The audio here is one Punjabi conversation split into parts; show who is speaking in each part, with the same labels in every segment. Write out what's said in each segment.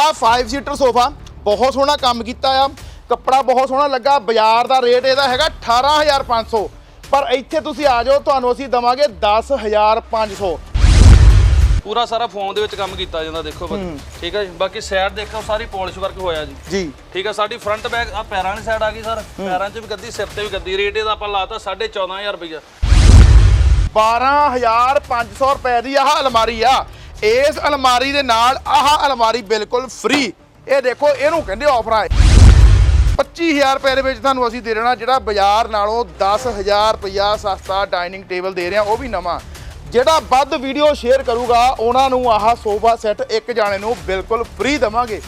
Speaker 1: ਆ 5 ਸੀਟਰ ਸੋਫਾ ਬਹੁਤ ਸੋਹਣਾ ਕੰਮ ਕੀਤਾ ਆ। ਕੱਪੜਾ ਬਹੁਤ ਸੋਹਣਾ ਲੱਗਾ ਬਾਜ਼ਾਰ ਦਾ ਰੇਟ ਇਹਦਾ ਹੈਗਾ 18500 ਪਰ ਇੱਥੇ ਤੁਸੀਂ ਆ ਜਾਓ ਤੁਹਾਨੂੰ ਅਸੀਂ ਦਵਾਂਗੇ 10500
Speaker 2: ਪੂਰਾ ਸਾਰਾ ਫੋਮ ਦੇ ਵਿੱਚ ਕੰਮ ਕੀਤਾ ਜਾਂਦਾ ਦੇਖੋ ਬਾਕੀ। ਠੀਕ ਹੈ ਜੀ? ਬਾਕੀ ਸਾਈਡ ਦੇਖੋ ਸਾਰੀ ਪਾਲਿਸ਼ ਵਰਕ ਹੋਇਆ ਜੀ।
Speaker 1: ਜੀ।
Speaker 2: ਠੀਕ ਹੈ ਸਾਡੀ ਫਰੰਟ ਬੈਕ ਆ ਪੈਰਾਂ ਵਾਲੀ ਸਾਈਡ ਆ ਗਈ ਸਰ ਪੈਰਾਂ 'ਚ ਵੀ ਗੱਦੀ ਸਿਰ ਤੇ ਵੀ ਗੱਦੀ। ਰੇਟ ਇਹਦਾ ਆਪਾਂ ਲਾਤਾ 14500 ਰੁਪਈਆ।
Speaker 1: 12500 ਰੁਪਏ ਦੀ ਆਹ ਅਲਮਾਰੀ ਆ। ਇਸ ਅਲਮਾਰੀ ਦੇ ਨਾਲ ਆਹ ਅਲਮਾਰੀ ਬਿਲਕੁਲ ਫ੍ਰੀ ਇਹ ਦੇਖੋ, ਇਹਨੂੰ ਕਹਿੰਦੇ ਆਫਰ ਆ 25000 ਰੁਪਏ ਦੇ ਵਿੱਚ ਤੁਹਾਨੂੰ ਅਸੀਂ ਦੇ ਦੇਣਾ ਜਿਹੜਾ ਬਾਜ਼ਾਰ ਨਾਲੋਂ 10000 ਰੁਪਇਆ ਸਸਤਾ ਡਾਈਨਿੰਗ ਟੇਬਲ ਦੇ ਰਹੇ ਆ ਉਹ ਵੀ ਨਵਾਂ। ਜਿਹੜਾ ਵੱਧ ਵੀਡੀਓ ਸ਼ੇਅਰ ਕਰੂਗਾ, ਉਹਨਾਂ ਨੂੰ ਆਹ ਸੋਫਾ ਸੈੱਟ ਇੱਕ ਜਾਣੇ ਨੂੰ ਬਿਲਕੁਲ ਫ੍ਰੀ ਦਵਾਂਗੇ।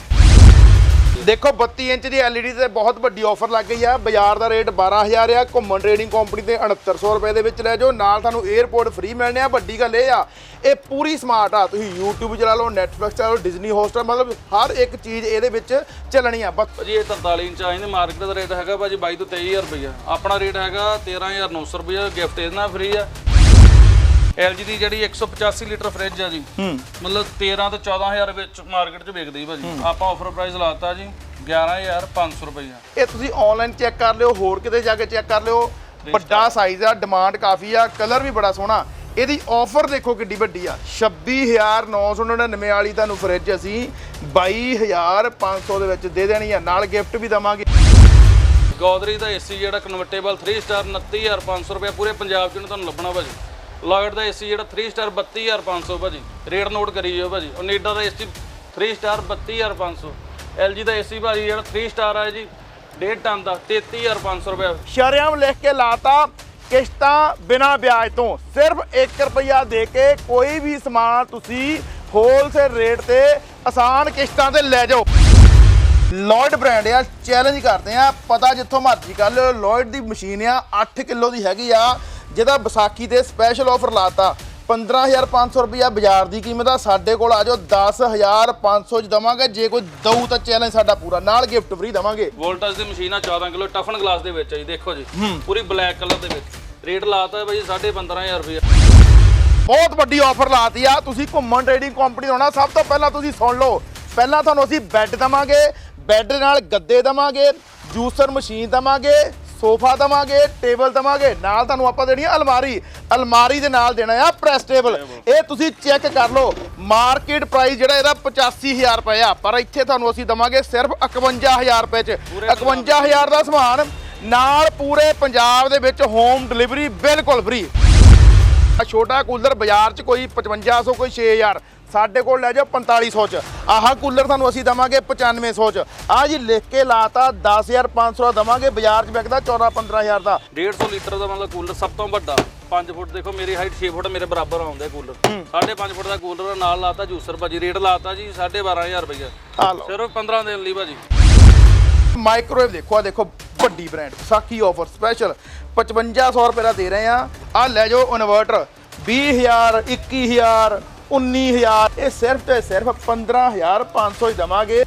Speaker 1: ਦੇਖੋ 32 ਇੰਚ ਦੀ LED ਤੇ ਬਹੁਤ ਵੱਡੀ ਆਫਰ ਲੱਗ ਗਈ ਆ। ਬਾਜ਼ਾਰ ਦਾ ਰੇਟ 12000 ਆ। ਘੁੰਮਣ ਟ੍ਰੇਡਿੰਗ ਕੰਪਨੀ ਤੇ 6900 ਰੁਪਏ ਦੇ ਵਿੱਚ ਲੈ ਜਾਓ। ਨਾਲ ਤੁਹਾਨੂੰ 에어ਪੋਰਟ ਫ੍ਰੀ ਮਿਲਣੇ ਆ। ਵੱਡੀ ਗੱਲ ਇਹ ਆ, ਇਹ ਪੂਰੀ ਸਮਾਰਟ ਆ। ਤੁਸੀਂ YouTube ਚਲਾ ਲਓ, Netflix ਚਲਾ ਲਓ, Disney Hotstar ਮਤਲਬ ਹਰ ਇੱਕ ਚੀਜ਼ ਇਹਦੇ ਵਿੱਚ ਚੱਲਣੀ ਆ। ਬਸ
Speaker 2: ਜੀ ਇਹ 43 ਇੰਚ ਆ ਇਹਦੇ ਮਾਰਕੀਟ ਦਾ ਰੇਟ ਹੈਗਾ ਭਾਜੀ 22 ਤੋਂ 23000 ਰੁਪਈਆ। ਆਪਣਾ ਰੇਟ ਹੈਗਾ 13900 ਰੁਪਈਆ। ਗਿਫਟ ਇਹਦੇ ਨਾਲ ਫ੍ਰੀ ਆ। LG ਦੀ ਜਿਹੜੀ 185 ਲੀਟਰ ਫ੍ਰਿਜ ਆ ਜੀ ਮਤਲਬ 13 ਤੋਂ 14000 ਵਿੱਚ ਮਾਰਕੀਟ 'ਚ ਵਿਕਦੀ ਭਾਜੀ। ਆਪਾਂ ਆਫਰ ਪ੍ਰਾਈਸ ਲਾਤਾ ਜੀ 11500 ਰੁਪਈਆ।
Speaker 1: ਇਹ ਤੁਸੀਂ ਆਨਲਾਈਨ ਚੈੱਕ ਕਰ ਲਿਓ ਹੋਰ ਕਿਤੇ ਜਾ ਕੇ ਚੈੱਕ ਕਰ ਲਿਓ। ਵੱਡਾ ਸਾਈਜ਼ ਆ ਡਿਮਾਂਡ ਕਾਫੀ ਆ ਕਲਰ ਵੀ ਬੜਾ ਸੋਹਣਾ। ਇਹਦੀ ਆਫਰ ਦੇਖੋ ਕਿੱਡੀ ਵੱਡੀ ਆ। 26999 ਵਾਲੀ ਤੁਹਾਨੂੰ ਫ੍ਰਿਜ ਅਸੀਂ 22500 ਦੇ ਵਿੱਚ ਦੇ ਦੇਣੀ ਆ। ਨਾਲ ਗਿਫਟ ਵੀ ਦਵਾਂਗੇ।
Speaker 2: ਗੋਦਰੀ ਦਾ ਏਸੀ ਜਿਹੜਾ ਕਨਵਰਟੇਬਲ 3 ਸਟਾਰ 29500 ਰੁਪਏ ਪੂਰੇ ਪੰਜਾਬ 'ਚ ਤੁਹਾਨੂੰ ਲੱਭਣਾ ਭਾਜੀ। ਲਾਇਡ ਦਾ ਏਸੀ ਜਿਹੜਾ 3 ਸਟਾਰ 32500 ਭਾਜੀ। ਰੇਟ ਨੋਟ ਕਰੀ ਜਾਓ ਭਾਜੀ। ਓਨੀਡਾ ਦਾ ਏਸੀ 3 ਸਟਾਰ 32500 LG ਦਾ ਏਸੀ ਭਾਜੀ ਜਿਹੜਾ 3 ਸਟਾਰ ਆ ਜੀ 1.5 ਟਨ ਦਾ 33500 ਰੁਪਏ
Speaker 1: ਸ਼ਰਿਆਮ ਲਿਖ ਕੇ ਲਾਤਾ, ਕਿਸ਼ਤਾਂ ਬਿਨਾ ਵਿਆਜ ਤੋਂ। ਸਿਰਫ 1 ਰੁਪਿਆ ਦੇ ਕੇ ਕੋਈ ਵੀ ਸਮਾਨ ਤੁਸੀਂ ਹੋਲਸੇਲ ਰੇਟ ਤੇ ਆਸਾਨ ਕਿਸ਼ਤਾਂ ਤੇ ਲੈ ਜਾਓ। ਲੋਇਡ ਬ੍ਰਾਂਡ ਆ ਚੈਲੰਜ ਕਰਦੇ ਆ। ਪਤਾ ਜਿੱਥੋਂ ਮਰਜ਼ੀ ਕਰ ਲਿਓ ਲੋਇਡ ਦੀ ਮਸ਼ੀਨ ਆ 8 ਕਿਲੋ ਦੀ ਹੈਗੀ ਆ। ਜਿਹਦਾ ਵਿਸਾਖੀ ਤੇ ਸਪੈਸ਼ਲ ਆਫਰ ਲਾਤਾ। 15500 ਰੁਪਿਆ ਬਾਜ਼ਾਰ ਦੀ ਕੀਮਤ ਆ। ਸਾਡੇ ਕੋਲ ਆ ਜਾਓ 10500 ਚ ਦਵਾਂਗੇ। ਜੇ ਕੋਈ ਦਊ ਤਾਂ ਚੈਲੰਜ ਸਾਡਾ ਪੂਰਾ। ਨਾਲ ਗਿਫਟ ਫ੍ਰੀ ਦਵਾਂਗੇ।
Speaker 2: ਵੋਲਟਸ ਦੀ ਮਸ਼ੀਨ ਆ 14 ਕਿਲੋ ਟਫਨ ਗਲਾਸ ਦੇ ਵਿੱਚ ਆ ਜੀ। ਦੇਖੋ ਜੀ ਪੂਰੀ ਬਲੈਕ ਕਲਰ ਦੇ ਵਿੱਚ। ਰੇਟ ਲਾਤਾ ਭਾਜੀ 15500 ਰੁਪਏ
Speaker 1: ਬਹੁਤ ਵੱਡੀ ਆਫਰ ਲਾਤੀ ਆ। ਤੁਸੀਂ ਘੁੰਮਣ ਟ੍ਰੇਡਿੰਗ ਕੰਪਨੀ ਹੋਣਾ ਸਭ ਤੋਂ ਪਹਿਲਾਂ ਤੁਸੀਂ ਸੁਣ ਲਓ। ਪਹਿਲਾਂ ਤੁਹਾਨੂੰ ਅਸੀਂ ਬੈੱਡ ਦਵਾਂਗੇ। ਬੈੱਡ ਨਾਲ ਗੱਦੇ ਦਵਾਂਗੇ। ਜੂਸਰ ਮਸ਼ੀਨ ਦਵਾਂਗੇ। ਸੋਫਾ ਦਵਾਂਗੇ ਟੇਬਲ ਦਵਾਂਗੇ ਨਾਲ ਤੁਹਾਨੂੰ ਆਪਾਂ ਦੇਣੀ ਆ ਅਲਮਾਰੀ। ਅਲਮਾਰੀ ਦੇ ਨਾਲ ਦੇਣਾ ਆ ਪ੍ਰੈਸ ਟੇਬਲ। ਇਹ ਤੁਸੀਂ ਚੈੱਕ ਕਰ ਲਓ ਮਾਰਕੀਟ ਪ੍ਰਾਈਸ ਜਿਹੜਾ ਇਹਦਾ 85000 ਰੁਪਏ ਆ। ਪਰ ਇੱਥੇ ਤੁਹਾਨੂੰ ਅਸੀਂ ਦਵਾਂਗੇ ਸਿਰਫ 51000 ਰੁਪਏ ਚ। 51000 ਦਾ ਸਮਾਨ ਨਾਲ ਪੂਰੇ ਪੰਜਾਬ ਦੇ ਵਿੱਚ ਹੋਮ ਡਿਲੀਵਰੀ ਬਿਲਕੁਲ ਫ੍ਰੀ ਆ ਛੋਟਾ ਕੂਲਰ ਬਾਜ਼ਾਰ 'ਚ ਕੋਈ 5500 ਕੋਈ 6000 ਸਾਡੇ ਕੋਲ ਲੈ ਜਾਓ 4500 ਚ। ਆਹ ਕੂਲਰ ਤੁਹਾਨੂੰ ਅਸੀਂ ਦਵਾਂਗੇ 9500 ਚ। ਆ ਜੀ ਲਿਖ ਕੇ ਲਾਤਾ 10500 ਦਾ ਦਵਾਂਗੇ ਬਾਜ਼ਾਰ 'ਚ ਵਿਕਦਾ 14 15000 ਦਾ।
Speaker 2: 150 ਲੀਟਰ ਦਾ ਮਤਲਬ ਕੂਲਰ ਸਭ ਤੋਂ ਵੱਡਾ। 5 ਫੁੱਟ ਦੇਖੋ ਮੇਰੀ ਹਾਈਟ 6 ਫੁੱਟ ਮੇਰੇ ਬਰਾਬਰ ਆਉਂਦਾ ਕੂਲਰ। 5.5 ਫੁੱਟ ਦਾ ਕੂਲਰ ਨਾਲ ਲਾਤਾ ਜੂਸਰ ਭਾਜੀ। ਰੇਟ ਲਾਤਾ ਜੀ 12500 ਰੁਪਏ ਸਿਰਫ 15 ਦਿਨ ਲਈ ਭਾਜੀ।
Speaker 1: ਮਾਈਕ੍ਰੋਵੇਵ ਦੇਖੋ ਆ ਦੇਖੋ ਵੱਡੀ ਬ੍ਰਾਂਡ ਸਾਕੀ ਆਫਰ ਸਪੈਸ਼ਲ 5500 ਰੁਪਏ ਦਾ ਦੇ ਰਹੇ ਆ। ਆ ਲੈ ਜਾਓ ਇਨਵਰਟਰ 20000 21000 19000 ਇਹ ਸਿਰਫ ਤੇ ਸਿਰਫ 15500 ਹੀ ਦਵਾਂਗੇ।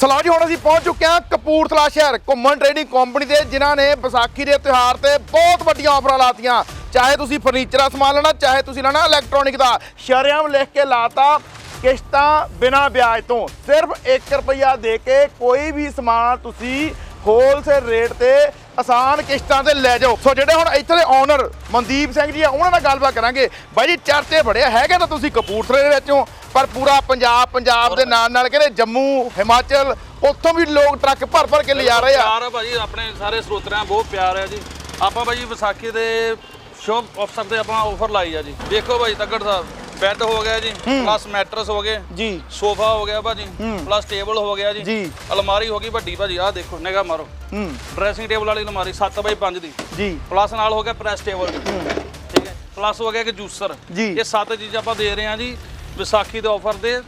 Speaker 1: ਸਲਾਹ ਜੀ, ਹੁਣ ਅਸੀਂ ਪਹੁੰਚ ਚੁੱਕੇ ਹਾਂ ਕਪੂਰਥਲਾ ਸ਼ਹਿਰ ਘੁੰਮਣ ਟ੍ਰੇਡਿੰਗ ਕੰਪਨੀ ਦੇ, ਜਿਨ੍ਹਾਂ ਨੇ ਵਿਸਾਖੀ ਦੇ ਤਿਉਹਾਰ ਤੇ ਬਹੁਤ ਵੱਡੀਆਂ ਆਫਰਾਂ ਲਾਤੀਆਂ। ਚਾਹੇ ਤੁਸੀਂ ਫਰਨੀਚਰ ਦਾ ਸਮਾਨ ਲੈਣਾ, ਚਾਹੇ ਤੁਸੀਂ ਲੈਣਾ ਇਲੈਕਟ੍ਰੋਨਿਕ ਦਾ। ਸ਼ਰਿਆਮ ਲਿਖ ਕੇ ਲਾਤਾ ਕਿਸ਼ਤਾਂ ਬਿਨਾ ਵਿਆਜ ਤੋਂ। ਸਿਰਫ 1 ਰੁਪਿਆ ਦੇ ਕੇ ਕੋਈ ਵੀ ਸਮਾਨ ਤੁਸੀਂ ਹੋਲਸੇਲ ਰੇਟ ਤੇ ਆਸਾਨ ਕਿਸ਼ਤਾਂ ਤੇ ਲੈ ਜਾਓ। ਸੋ ਜਿਹੜੇ ਹੁਣ ਇੱਥੇ ਦੇ ਓਨਰ ਮਨਦੀਪ ਸਿੰਘ ਜੀ ਆ, ਉਹਨਾਂ ਨਾਲ ਗੱਲਬਾਤ ਕਰਾਂਗੇ। ਬਾਈ ਜੀ, ਚਰਚੇ ਬੜੇ ਹੈਗੇ ਤਾਂ ਤੁਸੀਂ ਕਪੂਰਥਲੇ ਦੇ ਵਿੱਚੋਂ ਪਰ ਪੂਰਾ ਪੰਜਾਬ ਪੰਜਾਬ ਦੇ ਨਾਲ ਨਾਲ ਕਹਿੰਦੇ ਜੰਮੂ, ਹਿਮਾਚਲ, ਉੱਥੋਂ ਵੀ ਲੋਕ ਟਰੱਕ ਭਰ ਭਰ ਕੇ ਲਿਜਾ ਰਹੇ ਆ।
Speaker 2: ਪਿਆਰ ਆ ਭਾਜੀ, ਆਪਣੇ ਸਾਰੇ ਸਰੋਤਰਿਆਂ ਬਹੁਤ ਪਿਆਰ ਹੈ ਜੀ। ਆਪਾਂ ਭਾਜੀ ਵਿਸਾਖੀ ਦੇ ਸ਼ੋਪ ਅਫਸਰ ਤੇ ਆਪਾਂ ਆਫਰ ਲਾਈ ਆ ਜੀ। ਦੇਖੋ ਭਾਜੀ, ਤੱਕੜ ਸਾਹਿਬ। ਬੈੱਡ ਹੋ ਗਿਆ ਜੀ ਪਲੱਸ ਮੈਟਰਸ ਹੋ ਗਏ
Speaker 1: ਜੀ।
Speaker 2: ਸੋਫਾ ਹੋ ਗਿਆ ਭਾਜੀ ਪਲੱਸ ਟੇਬਲ ਹੋ ਗਿਆ ਜੀ
Speaker 1: ਜੀ।
Speaker 2: ਅਲਮਾਰੀ ਹੋ ਗਈ ਵੱਡੀ ਭਾਜੀ ਆਹ ਦੇਖੋ ਨਿਗਾ ਮਾਰੋ।
Speaker 1: ਹੂੰ।
Speaker 2: ਡਰੈਸਿੰਗ ਟੇਬਲ ਵਾਲੀ ਅਲਮਾਰੀ 7 ਬਾਈ 5 ਦੀ।
Speaker 1: ਜੀ।
Speaker 2: ਪਲੱਸ ਨਾਲ ਹੋ ਗਿਆ ਪ੍ਰੈਸ ਟੇਬਲ ਠੀਕ ਹੈ। ਪਲੱਸ ਹੋ ਗਿਆ ਕਿ ਜੂਸਰ। ਇਹ ਸੱਤ ਚੀਜ਼ਾਂ ਆਪਾਂ ਦੇ ਰਹੇ ਹਾਂ ਜੀ ਵਿਸਾਖੀ ਦੇ ਆਫਰ ਦੇ